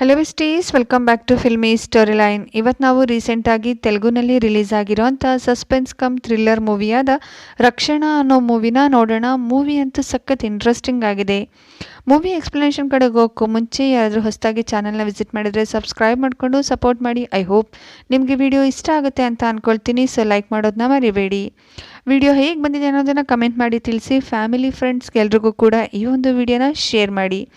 Hello ಸ್ಟೀಸ್ welcome back to filmy story line ಇವತ್ತು ನಾವು ರೀಸೆಂಟಾಗಿ ತೆಲುಗುನಲ್ಲಿ ರಿಲೀಸ್ ಆಗಿರೋಂಥ ಸಸ್ಪೆನ್ಸ್ ಕಮ್ ಥ್ರಿಲ್ಲರ್ ಮೂವಿಯಾದ ರಕ್ಷಣಾ ಅನ್ನೋ ಮೂವಿನ ನೋಡೋಣ. ಮೂವಿ ಅಂತೂ ಸಖತ್ ಇಂಟ್ರೆಸ್ಟಿಂಗ್ ಆಗಿದೆ. ಮೂವಿ ಎಕ್ಸ್ಪ್ಲನೇಷನ್ ಕಡೆಗೆ ಹೋಗೋಕ್ಕೂ ಮುಂಚೆ ಯಾರಾದರೂ ಹೊಸದಾಗಿ ಚಾನಲ್ನ ವಿಸಿಟ್ ಮಾಡಿದರೆ ಸಬ್ಸ್ಕ್ರೈಬ್ ಮಾಡಿಕೊಂಡು ಸಪೋರ್ಟ್ ಮಾಡಿ. ಐ ಹೋಪ್ ನಿಮಗೆ ವಿಡಿಯೋ ಇಷ್ಟ ಆಗುತ್ತೆ ಅಂತ ಅಂದ್ಕೊಳ್ತೀನಿ ಸೊ ಲೈಕ್ ಮಾಡೋದನ್ನ ಮರಿಬೇಡಿ. ವಿಡಿಯೋ ಹೇಗೆ ಬಂದಿದೆ ಅನ್ನೋದನ್ನು ಕಮೆಂಟ್ ಮಾಡಿ ತಿಳಿಸಿ. ಫ್ಯಾಮಿಲಿ ಫ್ರೆಂಡ್ಸ್ಗೆ ಎಲ್ರಿಗೂ ಕೂಡ ಈ ಒಂದು ವಿಡಿಯೋನ ಶೇರ್ ಮಾಡಿ.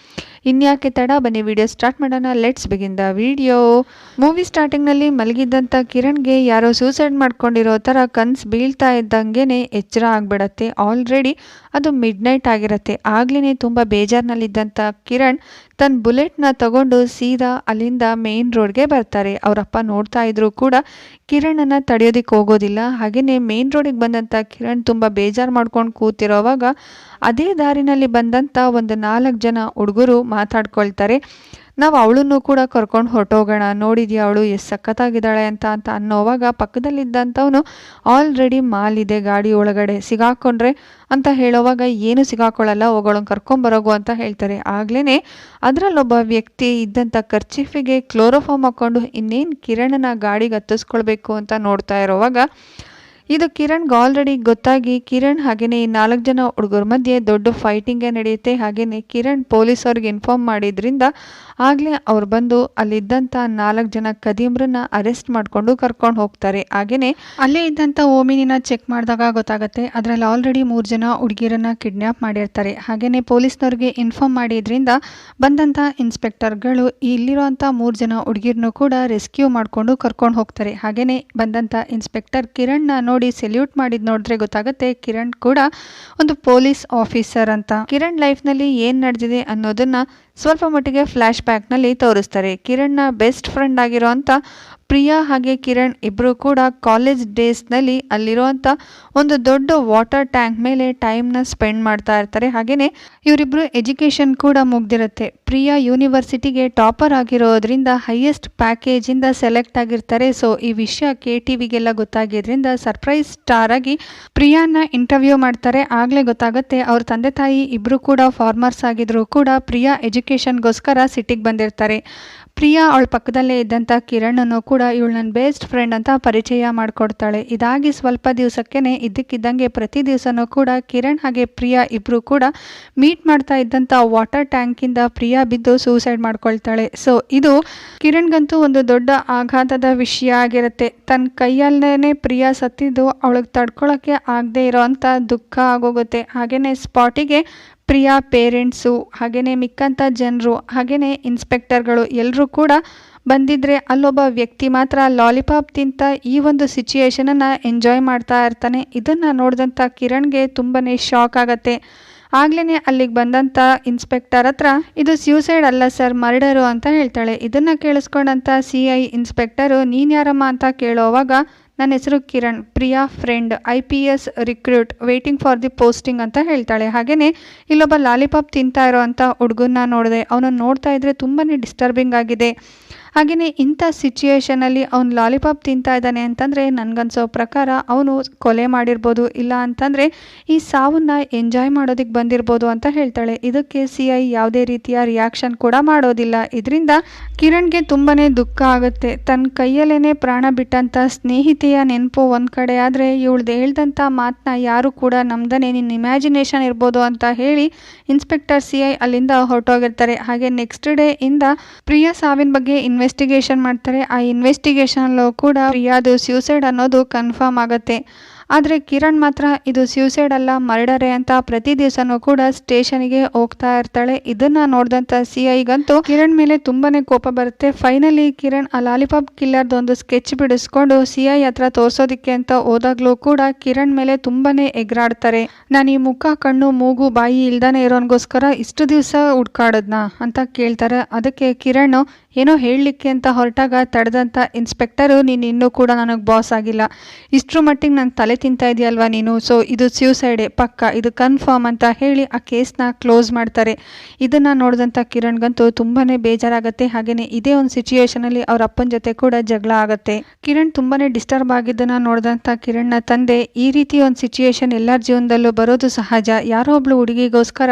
ಇನ್ಯಾಕೆ ತಡ? ಬನ್ನಿ, ವಿಡಿಯೋ ಸ್ಟಾರ್ಟ್ ಮಾಡೋಣ. Let's begin the video movie ಸ್ಟಾರ್ಟಿಂಗ್ನಲ್ಲಿ ಮಲಗಿದ್ದಂಥ ಕಿರಣ್ಗೆ ಯಾರೋ ಸೂಸೈಡ್ ಮಾಡ್ಕೊಂಡಿರೋ ಥರ ಕನ್ಸು ಬೀಳ್ತಾ ಇದ್ದಂಗೆ ಎಚ್ಚರ ಆಗಿಬಿಡತ್ತೆ. ಆಲ್ರೆಡಿ ಅದು ಮಿಡ್ ನೈಟ್ ಆಗಿರುತ್ತೆ. ಆಗ್ಲೇ ತುಂಬ ಬೇಜಾರ್ನಲ್ಲಿದ್ದಂಥ ಕಿರಣ್ ತನ್ನ ಬುಲೆಟ್ನ ತಗೊಂಡು ಸೀದಾ ಅಲ್ಲಿಂದ ಮೇನ್ ರೋಡ್ಗೆ ಬರ್ತಾರೆ. ಅವರಪ್ಪ ನೋಡ್ತಾ ಇದ್ರು ಕೂಡ ಕಿರಣನ್ನು ತಡೆಯೋದಿಕ್ಕೆ ಹೋಗೋದಿಲ್ಲ. ಹಾಗೆಯೇ ಮೇನ್ ರೋಡಿಗೆ ಬಂದಂಥ ಕಿರಣ್ ತುಂಬ ಬೇಜಾರು ಮಾಡ್ಕೊಂಡು ಕೂತಿರೋವಾಗ ಅದೇ ದಾರಿನಲ್ಲಿ ಬಂದಂಥ ಒಂದು ನಾಲ್ಕು ಜನ ಹುಡುಗರು ಮಾತಾಡ್ಕೊಳ್ತಾರೆ. ನಾವು ಅವಳನ್ನು ಕೂಡ ಕರ್ಕೊಂಡು ಹೊರಟೋಗೋಣ, ನೋಡಿದ್ಯಾ ಅವಳು ಎಷ್ಟು ಸಖತ್ತಾಗಿದ್ದಾಳೆ ಅಂತ ಅಂತ ಅನ್ನೋವಾಗ ಪಕ್ಕದಲ್ಲಿದ್ದಂಥವನು ಆಲ್ರೆಡಿ ಮಾಲಿದೆ, ಗಾಡಿ ಒಳಗಡೆ ಸಿಗಾಕೊಂಡ್ರೆ ಅಂತ ಹೇಳೋವಾಗ ಏನು ಸಿಗಾಕೊಳ್ಳಲ್ಲ ಹೋಗೋಳನ್ನು ಕರ್ಕೊಂಬರೋಗು ಅಂತ ಹೇಳ್ತಾರೆ. ಆಗ್ಲೇ ಅದರಲ್ಲೊಬ್ಬ ವ್ಯಕ್ತಿ ಇದ್ದಂಥ ಖರ್ಚಿಫಿಗೆ ಕ್ಲೋರೋಫಾರ್ಮ್ ಹಾಕ್ಕೊಂಡು ಇನ್ನೇನು ಕಿರಣನ ಗಾಡಿಗೆ ಹತ್ತಿಸ್ಕೊಳ್ಬೇಕು ಅಂತ ನೋಡ್ತಾ ಇರೋವಾಗ ಇದು ಕಿರಣ್ಗೆ ಆಲ್ರೆಡಿ ಗೊತ್ತಾಗಿ ಕಿರಣ್ ಹಾಗೆಯೇ ಈ ನಾಲ್ಕು ಜನ ಹುಡುಗರ ಮಧ್ಯೆ ದೊಡ್ಡ ಫೈಟಿಂಗೇ ನಡೆಯುತ್ತೆ. ಹಾಗೆಯೇ ಕಿರಣ್ ಪೊಲೀಸವ್ರಿಗೆ ಇನ್ಫಾರ್ಮ್ ಮಾಡಿದ್ರಿಂದ ಆಗಲೇ ಅವ್ರು ಬಂದು ಅಲ್ಲಿದ್ದಂಥ ನಾಲ್ಕು ಜನ ಕದೀಮ್ರನ್ನ ಅರೆಸ್ಟ್ ಮಾಡಿಕೊಂಡು ಕರ್ಕೊಂಡು ಹೋಗ್ತಾರೆ. ಹಾಗೆಯೇ ಅಲ್ಲೇ ಇದ್ದಂಥ ಓಮಿನಿನ ಚೆಕ್ ಮಾಡಿದಾಗ ಗೊತ್ತಾಗುತ್ತೆ, ಅದರಲ್ಲಿ ಆಲ್ರೆಡಿ ಮೂರು ಜನ ಹುಡುಗಿರನ್ನ ಕಿಡ್ನ್ಯಾಪ್ ಮಾಡಿರ್ತಾರೆ. ಹಾಗೆಯೇ ಪೊಲೀಸ್ನವ್ರಿಗೆ ಇನ್ಫಾರ್ಮ್ ಮಾಡಿದ್ರಿಂದ ಬಂದಂಥ ಇನ್ಸ್ಪೆಕ್ಟರ್ಗಳು ಇಲ್ಲಿರೋಂಥ ಮೂರು ಜನ ಹುಡುಗಿರನ್ನು ಕೂಡ ರೆಸ್ಕ್ಯೂ ಮಾಡಿಕೊಂಡು ಕರ್ಕೊಂಡು ಹೋಗ್ತಾರೆ. ಹಾಗೆಯೇ ಬಂದಂಥ ಇನ್ಸ್ಪೆಕ್ಟರ್ ಕಿರಣ್ನ ನೋಡಿ ಸೆಲ್ಯೂಟ್ ಮಾಡಿದ್ ನೋಡಿದ್ರೆ ಗೊತ್ತಾಗುತ್ತೆ, ಕಿರಣ್ ಕೂಡ ಒಂದು ಪೊಲೀಸ್ ಆಫೀಸರ್ ಅಂತ. ಕಿರಣ್ ಲೈಫ್ನಲ್ಲಿ ಏನು ನಡೆದಿದೆ ಅನ್ನೋದನ್ನ ಸ್ವಲ್ಪ ಮಟ್ಟಿಗೆ ಫ್ಲ್ಯಾಶ್ ಬ್ಯಾಕ್ನಲ್ಲಿ ತೋರಿಸ್ತಾರೆ. ಕಿರಣ್ನ ಬೆಸ್ಟ್ ಫ್ರೆಂಡ್ ಆಗಿರೋಂಥ ಪ್ರಿಯಾ ಹಾಗೆ ಕಿರಣ್ ಇಬ್ಬರು ಕೂಡ ಕಾಲೇಜ್ ಡೇಸ್ನಲ್ಲಿ ಅಲ್ಲಿರುವಂಥ ಒಂದು ದೊಡ್ಡ ವಾಟರ್ ಟ್ಯಾಂಕ್ ಮೇಲೆ ಟೈಮ್ನ ಸ್ಪೆಂಡ್ ಮಾಡ್ತಾ ಇರ್ತಾರೆ. ಹಾಗೆಯೇ ಇವರಿಬ್ಬರು ಎಜುಕೇಷನ್ ಕೂಡ ಮುಗ್ದಿರುತ್ತೆ. ಪ್ರಿಯಾ ಯೂನಿವರ್ಸಿಟಿಗೆ ಟಾಪರ್ ಆಗಿರೋದ್ರಿಂದ ಹೈಯೆಸ್ಟ್ ಪ್ಯಾಕೇಜಿಂದ ಸೆಲೆಕ್ಟ್ ಆಗಿರ್ತಾರೆ. ಸೊ ಈ ವಿಷಯ ಕೆ ಟಿ ವಿಗೆಲ್ಲ ಗೊತ್ತಾಗಿದ್ರಿಂದ ಸರ್ಪ್ರೈಸ್ ಸ್ಟಾರ್ ಆಗಿ ಪ್ರಿಯಾನ ಇಂಟರ್ವ್ಯೂ ಮಾಡ್ತಾರೆ. ಆಗಲೇ ಗೊತ್ತಾಗುತ್ತೆ ಅವ್ರ ತಂದೆ ತಾಯಿ ಇಬ್ಬರು ಕೂಡ ಫಾರ್ಮರ್ಸ್ ಆಗಿದ್ರು ಕೂಡ ಪ್ರಿಯಾ ಎಜುಕೇಷನ್ಗೋಸ್ಕರ ಸಿಟಿಗೆ ಬಂದಿರ್ತಾರೆ. ಪ್ರಿಯಾ ಅವಳ ಪಕ್ಕದಲ್ಲೇ ಇದ್ದಂಥ ಕಿರಣನು ಕೂಡ ಇವಳು ನನ್ನ ಬೆಸ್ಟ್ ಫ್ರೆಂಡ್ ಅಂತ ಪರಿಚಯ ಮಾಡಿಕೊಡ್ತಾಳೆ. ಇದಾಗಿ ಸ್ವಲ್ಪ ದಿವಸಕ್ಕೇ ಇದ್ದಕ್ಕಿದ್ದಂಗೆ ಪ್ರತಿ ದಿವಸನೂ ಕೂಡ ಕಿರಣ್ ಹಾಗೆ ಪ್ರಿಯಾ ಇಬ್ಬರು ಕೂಡ ಮೀಟ್ ಮಾಡ್ತಾ ಇದ್ದಂಥ ವಾಟರ್ ಟ್ಯಾಂಕಿಂದ ಪ್ರಿಯಾ ಬಿದ್ದು ಸೂಸೈಡ್ ಮಾಡ್ಕೊಳ್ತಾಳೆ. ಸೊ ಇದು ಕಿರಣ್ಗಂತೂ ಒಂದು ದೊಡ್ಡ ಆಘಾತದ ವಿಷಯ ಆಗಿರುತ್ತೆ. ತನ್ನ ಕೈಯಲ್ಲೇ ಪ್ರಿಯಾ ಸತ್ತಿದ್ದು ಅವಳಿಗೆ ತಡ್ಕೊಳ್ಳೋಕ್ಕೆ ಆಗದೆ ಇರೋ ದುಃಖ ಆಗೋಗುತ್ತೆ. ಹಾಗೆಯೇ ಸ್ಪಾಟಿಗೆ ಪ್ರಿಯಾ ಪೇರೆಂಟ್ಸು ಹಾಗೆಯೇ ಮಿಕ್ಕಂಥ ಜನರು ಹಾಗೆಯೇ ಇನ್ಸ್ಪೆಕ್ಟರ್ಗಳು ಎಲ್ಲರೂ ಕೂಡ ಬಂದಿದ್ದರೆ ಅಲ್ಲೊಬ್ಬ ವ್ಯಕ್ತಿ ಮಾತ್ರ ಲಾಲಿಪಾಪ್ ತಿಂತ ಈ ಒಂದು ಸಿಚುಯೇಷನನ್ನು ಎಂಜಾಯ್ ಮಾಡ್ತಾ ಇರ್ತಾನೆ. ಇದನ್ನು ನೋಡಿದಂಥ ಕಿರಣ್ಗೆ ತುಂಬಾ ಶಾಕ್ ಆಗತ್ತೆ. ಆಗ್ಲೇ ಅಲ್ಲಿಗೆ ಬಂದಂಥ ಇನ್ಸ್ಪೆಕ್ಟರ್ ಹತ್ರ, ಇದು ಸ್ಯೂಸೈಡ್ ಅಲ್ಲ ಸರ್, ಮರ್ಡರು ಅಂತ ಹೇಳ್ತಾಳೆ. ಇದನ್ನು ಕೇಳಿಸ್ಕೊಂಡಂಥ ಸಿ ಐ ಇನ್ಸ್ಪೆಕ್ಟರು, ನೀನು ಯಾರಮ್ಮ ಅಂತ ಕೇಳೋವಾಗ ನನ್ನ ಹೆಸರು Kiran. Priya friend, I P S recruit waiting for the posting ಅಂತ ಹೇಳ್ತಾಳೆ. ಹಾಗೆಯೇ ಇಲ್ಲೊಬ್ಬ ಲಾಲಿಪಾಪ್ ತಿಂತಾ ಇರೋ ಅಂಥ ಹುಡುಗನ್ನ ನೋಡಿದೆ, ಅವನನ್ನು ನೋಡ್ತಾ ಇದ್ರೆ ತುಂಬಾ ಡಿಸ್ಟರ್ಬಿಂಗ್ ಆಗಿದೆ. ಹಾಗೆಯೇ ಇಂಥ ಸಿಚುಯೇಷನಲ್ಲಿ ಅವ್ನು ಲಾಲಿಪಾಪ್ ತಿಂತಾ ಇದ್ದಾನೆ ಅಂತಂದರೆ ನನಗನ್ಸೋ ಪ್ರಕಾರ ಅವನು ಕೊಲೆ ಮಾಡಿರ್ಬೋದು, ಇಲ್ಲ ಅಂತಂದರೆ ಈ ಸಾವನ್ನ ಎಂಜಾಯ್ ಮಾಡೋದಕ್ಕೆ ಬಂದಿರ್ಬೋದು ಅಂತ ಹೇಳ್ತಾಳೆ. ಇದಕ್ಕೆ ಸಿ ಐ ಯಾವುದೇ ರೀತಿಯ ರಿಯಾಕ್ಷನ್ ಕೂಡ ಮಾಡೋದಿಲ್ಲ. ಇದರಿಂದ ಕಿರಣ್ಗೆ ತುಂಬಾ ದುಃಖ ಆಗುತ್ತೆ. ತನ್ನ ಕೈಯಲ್ಲೇ ಪ್ರಾಣ ಬಿಟ್ಟಂಥ ಸ್ನೇಹಿತೆಯ ನೆನಪು ಒಂದು ಕಡೆ ಆದರೆ ಇವಳ್ದು ಹೇಳ್ದಂಥ ಮಾತನ್ನ ಯಾರು ಕೂಡ ನಮ್ದನೇ ನಿನ್ನ ಇಮ್ಯಾಜಿನೇಷನ್ ಇರ್ಬೋದು ಅಂತ ಹೇಳಿ ಇನ್ಸ್ಪೆಕ್ಟರ್ ಸಿ ಐ ಅಲ್ಲಿಂದ ಹೊರಟೋಗಿರ್ತಾರೆ. ಹಾಗೆ ನೆಕ್ಸ್ಟ್ ಡೇ ಇಂದ ಪ್ರಿಯಾ ಸಾವಿನ ಬಗ್ಗೆ ಇನ್ವೆಸ್ಟಿಗೇಷನ್ ಮಾಡ್ತಾರೆ. ಆ ಇನ್ವೆಸ್ಟಿಗೇಷನಲ್ಲೂ ಕೂಡ ಪ್ರಿಯಾದು ಸ್ಯೂಸೈಡ್ ಅನ್ನೋದು ಕನ್ಫರ್ಮ್ ಆಗುತ್ತೆ. ಆದರೆ ಕಿರಣ್ ಮಾತ್ರ ಇದು ಸ್ಯೂಸೈಡ್ ಅಲ್ಲ, ಮರ್ಡರೇ ಅಂತ ಪ್ರತಿ ದಿವಸನೂ ಕೂಡ ಸ್ಟೇಷನ್ಗೆ ಹೋಗ್ತಾ ಇರ್ತಾಳೆ. ಇದನ್ನ ನೋಡಿದಂಥ ಸಿ ಐಗಂತೂ ಕಿರಣ್ ಮೇಲೆ ತುಂಬಾನೇ ಕೋಪ ಬರುತ್ತೆ. ಫೈನಲಿ ಕಿರಣ್ ಆ ಲಾಲಿಪಾಪ್ ಕಿಲ್ಲರ್ದು ಒಂದು ಸ್ಕೆಚ್ ಬಿಡಿಸ್ಕೊಂಡು ಸಿ ಐ ಹತ್ರ ತೋರಿಸೋದಿಕ್ಕೆ ಅಂತ ಹೋದಾಗ್ಲೂ ಕೂಡ ಕಿರಣ್ ಮೇಲೆ ತುಂಬಾನೇ ಎಗ್ರಾಡ್ತಾರೆ. ನಾನು ಈ ಮುಖ, ಕಣ್ಣು, ಮೂಗು, ಬಾಯಿ ಇಲ್ದಾನೆ ಇರೋನ್ಗೋಸ್ಕರ ಇಷ್ಟು ದಿವಸ ಹುಡ್ಕಾಡದ್ನಾ? ಅಂತ ಕೇಳ್ತಾರೆ. ಅದಕ್ಕೆ ಕಿರಣ್ ಏನೋ ಹೇಳಲಿಕ್ಕೆ ಅಂತ ಹೊರಟಾಗ ತಡೆದಂಥ ಇನ್ಸ್ಪೆಕ್ಟರು ನೀನು ಇನ್ನೂ ಕೂಡ ನನಗೆ ಬಾಸ್ ಆಗಿಲ್ಲ. ಇಷ್ಟರ ಮಟ್ಟಿಗೆ ನಾನು ತಲೆ ತಿಂತಾ ಇದೆಯಲ್ವಾ ನೀನು? ಸೊ ಇದು ಸ್ಯೂಸೈಡೆ ಪಕ್ಕ. ಇದು ಕನ್ಫರ್ಮ್ ಅಂತ ಹೇಳಿ ಆ ಕೇಸ್ನ ಕ್ಲೋಸ್ ಮಾಡ್ತಾರೆ. ಇದನ್ನು ನೋಡಿದಂಥ ಕಿರಣ್ಗಂತೂ ತುಂಬಾ ಬೇಜಾರಾಗುತ್ತೆ. ಹಾಗೆಯೇ ಇದೇ ಒಂದು ಸಿಚುಯೇಷನಲ್ಲಿ ಅವ್ರ ಅಪ್ಪನ ಜೊತೆ ಕೂಡ ಜಗಳ ಆಗುತ್ತೆ. ಕಿರಣ್ ತುಂಬಾ ಡಿಸ್ಟರ್ಬ್ ಆಗಿದ್ದನ್ನು ನೋಡಿದಂಥ ಕಿರಣ್ನ ತಂದೆ, ಈ ರೀತಿ ಒಂದು ಸಿಚುಯೇಷನ್ ಎಲ್ಲರ ಜೀವನದಲ್ಲೂ ಬರೋದು ಸಹಜ. ಯಾರೋ ಒಬ್ಳು ಹುಡುಗಿಗೋಸ್ಕರ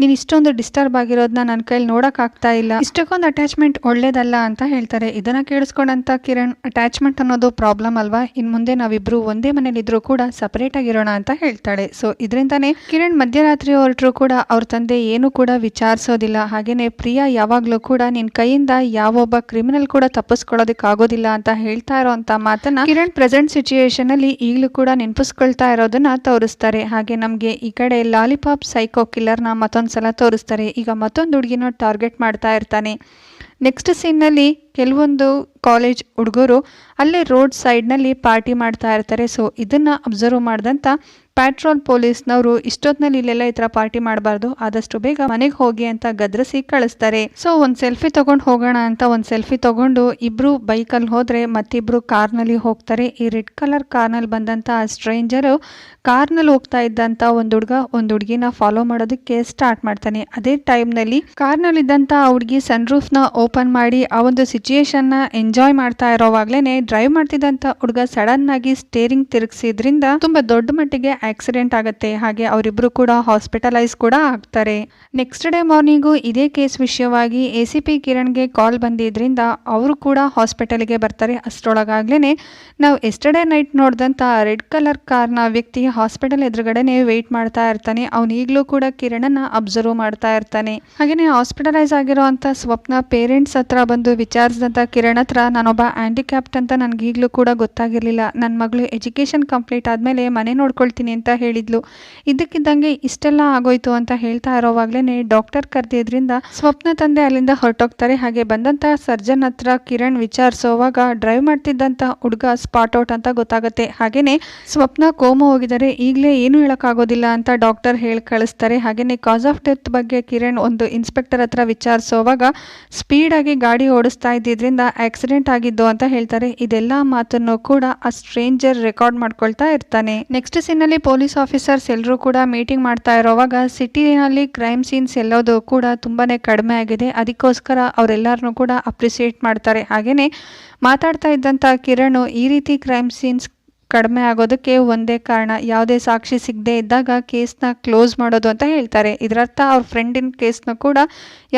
ನೀನು ಇಷ್ಟೊಂದು ಡಿಸ್ಟರ್ಬ್ ಆಗಿರೋದನ್ನ ನನ್ನ ಕೈಲಿ ನೋಡೋಕ್ಕಾಗ್ತಾ ಇಲ್ಲ. ಇಷ್ಟಕ್ಕೊಂದು ಅಟ್ಯಾಚ್ಮೆಂಟ್ ಒಳ್ಳೇದಲ್ಲ ಅಂತ ಹೇಳ್ತಾರೆ. ಇದನ್ನು ಕೇಳಿಸ್ಕೊಂಡಂಥ ಕಿರಣ್ ಅಟ್ಯಾಚ್ಮೆಂಟ್ ಅನ್ನೋದು ಪ್ರಾಬ್ಲಮ್ ಅಲ್ವಾ? ಇನ್ನು ಮುಂದೆ ನಾವಿಬ್ಬರು ಒಂದೇ ಮನೇಲಿದ್ರೂ ಕೂಡ ಸಪರೇಟ್ ಆಗಿರೋಣ ಅಂತ ಹೇಳ್ತಾಳೆ. ಸೊ ಇದರಿಂದಾನೇ ಕಿರಣ್ ಮಧ್ಯರಾತ್ರಿ ಹೊರಟರು ಕೂಡ ಅವ್ರ ತಂದೆ ಏನು ಕೂಡ ವಿಚಾರಿಸೋದಿಲ್ಲ. ಹಾಗೇನೆ ಪ್ರಿಯಾ ಯಾವಾಗಲೂ ಕೂಡ ನಿನ್ನ ಕೈಯಿಂದ ಯಾವೊಬ್ಬ ಕ್ರಿಮಿನಲ್ ಕೂಡ ತಪ್ಪಿಸ್ಕೊಳ್ಳೋದಕ್ಕಾಗೋದಿಲ್ಲ ಅಂತ ಹೇಳ್ತಾ ಇರೋವಂಥ ಮಾತನ್ನ ಕಿರಣ್ ಪ್ರೆಸೆಂಟ್ ಸಿಚುಯೇಷನ್ ಅಲ್ಲಿ ಈಗಲೂ ಕೂಡ ನೆನಪಿಸ್ಕೊಳ್ತಾ ಇರೋದನ್ನ ತೋರಿಸ್ತಾರೆ. ಹಾಗೆ ನಮಗೆ ಈ ಕಡೆ ಲಾಲಿಪಾಪ್ ಸೈಕೋ ಕಿಲ್ಲರ್ನ ಮತ್ತೊಂದ್ಸಲ ತೋರಿಸ್ತಾರೆ. ಈಗ ಮತ್ತೊಂದು ಹುಡುಗಿನ ಟಾರ್ಗೆಟ್ ಮಾಡ್ತಾ ಇರ್ತಾನೆ. ನೆಕ್ಸ್ಟ್ ಸೀನ್ನಲ್ಲಿ ಕೆಲವೊಂದು ಕಾಲೇಜ್ ಹುಡುಗರು ಅಲ್ಲೇ ರೋಡ್ ಸೈಡ್ನಲ್ಲಿ ಪಾರ್ಟಿ ಮಾಡ್ತಾ ಇರ್ತಾರೆ. ಸೊ ಇದನ್ನು ಅಬ್ಸರ್ವ್ ಮಾಡಿದಂಥ ಪ್ಯಾಟ್ರೋಲ್ ಪೊಲೀಸ್ನವರು ಇಷ್ಟೊತ್ತಿನಲ್ಲಿ ಇಲ್ಲೆಲ್ಲ ಈ ಥರ ಪಾರ್ಟಿ ಮಾಡಬಾರ್ದು. ಆದಷ್ಟು ಬೇಗ ಮನೆಗೆ ಹೋಗಿ ಅಂತ ಗದ್ರಸಿ ಕಳಿಸ್ತಾರೆ. ಸೊ ಒಂದು ಸೆಲ್ಫಿ ತಗೊಂಡು ಹೋಗೋಣ ಅಂತ ಒಂದು ಸೆಲ್ಫಿ ತಗೊಂಡು ಇಬ್ರು ಬೈಕಲ್ಲಿ ಹೋದರೆ ಮತ್ತಿಬ್ರು ಕಾರ್ನಲ್ಲಿ ಹೋಗ್ತಾರೆ. ಈ ರೆಡ್ ಕಲರ್ ಕಾರ್ನಲ್ಲಿ ಬಂದಂಥ ಸ್ಟ್ರೇಂಜರ್ ಕಾರ್ನಲ್ಲಿ ಹೋಗ್ತಾ ಇದ್ದಂಥ ಒಂದು ಹುಡುಗ ಒಂದು ಹುಡುಗಿನ ಫಾಲೋ ಮಾಡೋದಕ್ಕೆ ಸ್ಟಾರ್ಟ್ ಮಾಡ್ತಾನೆ. ಅದೇ ಟೈಮ್ನಲ್ಲಿ ಕಾರ್ನಲ್ಲಿದ್ದಂಥ ಆ ಹುಡುಗಿ ಸನ್ನ ಓಪನ್ ಮಾಡಿ ಆ ಒಂದು ಸಿಚುಯೇಷನ್ನ ಎಂಜಾಯ್ ಮಾಡ್ತಾ ಇರೋವಾಗ್ಲೇನೆ ಡ್ರೈವ್ ಮಾಡ್ತಿದ್ದಂಥ ಹುಡುಗ ಸಡನ್ ಆಗಿ ಸ್ಟೇರಿಂಗ್ ತಿರುಗಿಸಿದ್ರಿಂದ ತುಂಬಾ ದೊಡ್ಡ ಮಟ್ಟಿಗೆ ಆಕ್ಸಿಡೆಂಟ್ ಆಗುತ್ತೆ. ಹಾಗೆ ಅವರಿಬ್ರು ಕೂಡ ಹಾಸ್ಪಿಟಲೈಸ್ ಕೂಡ ಆಗ್ತಾರೆ. ನೆಕ್ಸ್ಟ್ ಡೇ ಮಾರ್ನಿಂಗು ಇದೇ ಕೇಸ್ ವಿಷಯವಾಗಿ ಎ ಸಿ ಪಿ ಕಿರಣ್ಗೆ ಕಾಲ್ ಬಂದಿದ್ರಿಂದ ಅವರು ಕೂಡ ಹಾಸ್ಪಿಟಲ್ಗೆ ಬರ್ತಾರೆ. ಅಷ್ಟರೊಳಗಾಗ್ಲೇ ನಾವು ಎಸ್ಟರ್ಡೇ ನೈಟ್ ನೋಡಿದಂಥ ರೆಡ್ ಕಲರ್ ಕಾರ್ನ ವ್ಯಕ್ತಿ ಹಾಸ್ಪಿಟಲ್ ಎದುರುಗಡೆನೆ ವೆಯ್ಟ್ ಮಾಡ್ತಾ ಇರ್ತಾನೆ. ಅವ್ನು ಈಗಲೂ ಕೂಡ ಕಿರಣನ್ನ ಅಬ್ಸರ್ವ್ ಮಾಡ್ತಾ ಇರ್ತಾನೆ. ಹಾಗೆಯೇ ಹಾಸ್ಪಿಟಲೈಸ್ ಆಗಿರೋ ಸ್ವಪ್ನ ಪೇರೆಂಟ್ಸ್ ಹತ್ರ ಬಂದು ವಿಚಾರಿಸಿದಂಥ ಕಿರಣ್ ಹತ್ರ ನಾನೊಬ್ಬ ಹ್ಯಾಂಡಿಕ್ಯಾಪ್ಟ್ ಅಂತ ನನಗೆ ಈಗಲೂ ಕೂಡ ಗೊತ್ತಾಗಿರಲಿಲ್ಲ. ನನ್ನ ಮಗಳು ಎಜುಕೇಷನ್ ಕಂಪ್ಲೀಟ್ ಆದಮೇಲೆ ಮನೆ ನೋಡ್ಕೊಳ್ತೀನಿ ಅಂತ ಹೇಳಿದ್ಲು. ಇದಕ್ಕಿದ್ದಂಗೆ ಇಷ್ಟೆಲ್ಲ ಆಗೋಯ್ತು ಅಂತ ಹೇಳ್ತಾ ಇರೋವಾಗ್ಲೇ ಡಾಕ್ಟರ್ ಕರೆದಿದ್ರಿಂದ ಸ್ವಪ್ನ ತಂದೆ ಅಲ್ಲಿಂದ ಹೊರಟೋಗ್ತಾರೆ. ಹಾಗೆ ಬಂದಂಥ ಸರ್ಜನ್ ಹತ್ರ ಕಿರಣ್ ವಿಚಾರಿಸೋವಾಗ ಡ್ರೈವ್ ಮಾಡ್ತಿದ್ದಂಥ ಹುಡುಗ ಸ್ಪಾಟ್ ಔಟ್ ಅಂತ ಗೊತ್ತಾಗುತ್ತೆ. ಹಾಗೇನೆ ಸ್ವಪ್ನ ಕೋಮ ಹೋಗಿದ್ದಾರೆ ಈಗಲೇ ಏನು ಹೇಳೋಕ್ಕಾಗೋದಿಲ್ಲ ಅಂತ ಡಾಕ್ಟರ್ ಹೇಳಿ ಕಳಿಸ್ತಾರೆ. ಹಾಗೇನೆ ಕಾಸ್ ಆಫ್ ಡೆತ್ ಬಗ್ಗೆ ಕಿರಣ್ ಒಂದು ಇನ್ಸ್ಪೆಕ್ಟರ್ ಹತ್ರ ವಿಚಾರಿಸೋವಾಗ ಸ್ಪೀಡಾಗಿ ಗಾಡಿ ಓಡಿಸ್ತಾ ಇದ್ದಿದ್ರಿಂದ ಆಕ್ಸಿಡೆಂಟ್ ಆಗಿದ್ದು ಅಂತ ಹೇಳ್ತಾರೆ. ಇದೆಲ್ಲ ಮಾತನ್ನು ಕೂಡ ಆ ಸ್ಟ್ರೇಂಜರ್ ರೆಕಾರ್ಡ್ ಮಾಡ್ಕೊಳ್ತಾ ಇರ್ತಾನೆ. ನೆಕ್ಸ್ಟ್ ಸೀನಲ್ಲಿ ಪೊಲೀಸ್ ಆಫೀಸರ್ಸ್ ಎಲ್ಲರೂ ಕೂಡ ಮೀಟಿಂಗ್ ಮಾಡ್ತಾ ಇರೋವಾಗ ಸಿಟಿನಲ್ಲಿ ಕ್ರೈಮ್ ಸೀನ್ಸ್ ಎಲ್ಲೋದು ಕೂಡ ತುಂಬಾನೇ ಕಡಿಮೆ ಆಗಿದೆ. ಅದಕ್ಕೋಸ್ಕರ ಅವರೆಲ್ಲರನ್ನೂ ಕೂಡ ಅಪ್ರಿಸಿಯೇಟ್ ಮಾಡ್ತಾರೆ. ಹಾಗೇನೆ ಮಾತಾಡ್ತಾ ಇದ್ದಂಥ ಕಿರಣ್ ಈ ರೀತಿ ಕ್ರೈಮ್ ಸೀನ್ಸ್ ಕಡಿಮೆ ಆಗೋದಕ್ಕೆ ಒಂದೇ ಕಾರಣ ಯಾವುದೇ ಸಾಕ್ಷಿ ಸಿಗದೇ ಇದ್ದಾಗ ಕೇಸ್ನ ಕ್ಲೋಸ್ ಮಾಡೋದು ಅಂತ ಹೇಳ್ತಾರೆ. ಇದರರ್ಥ ಅವ್ರ ಫ್ರೆಂಡಿನ ಕೇಸ್ನ ಕೂಡ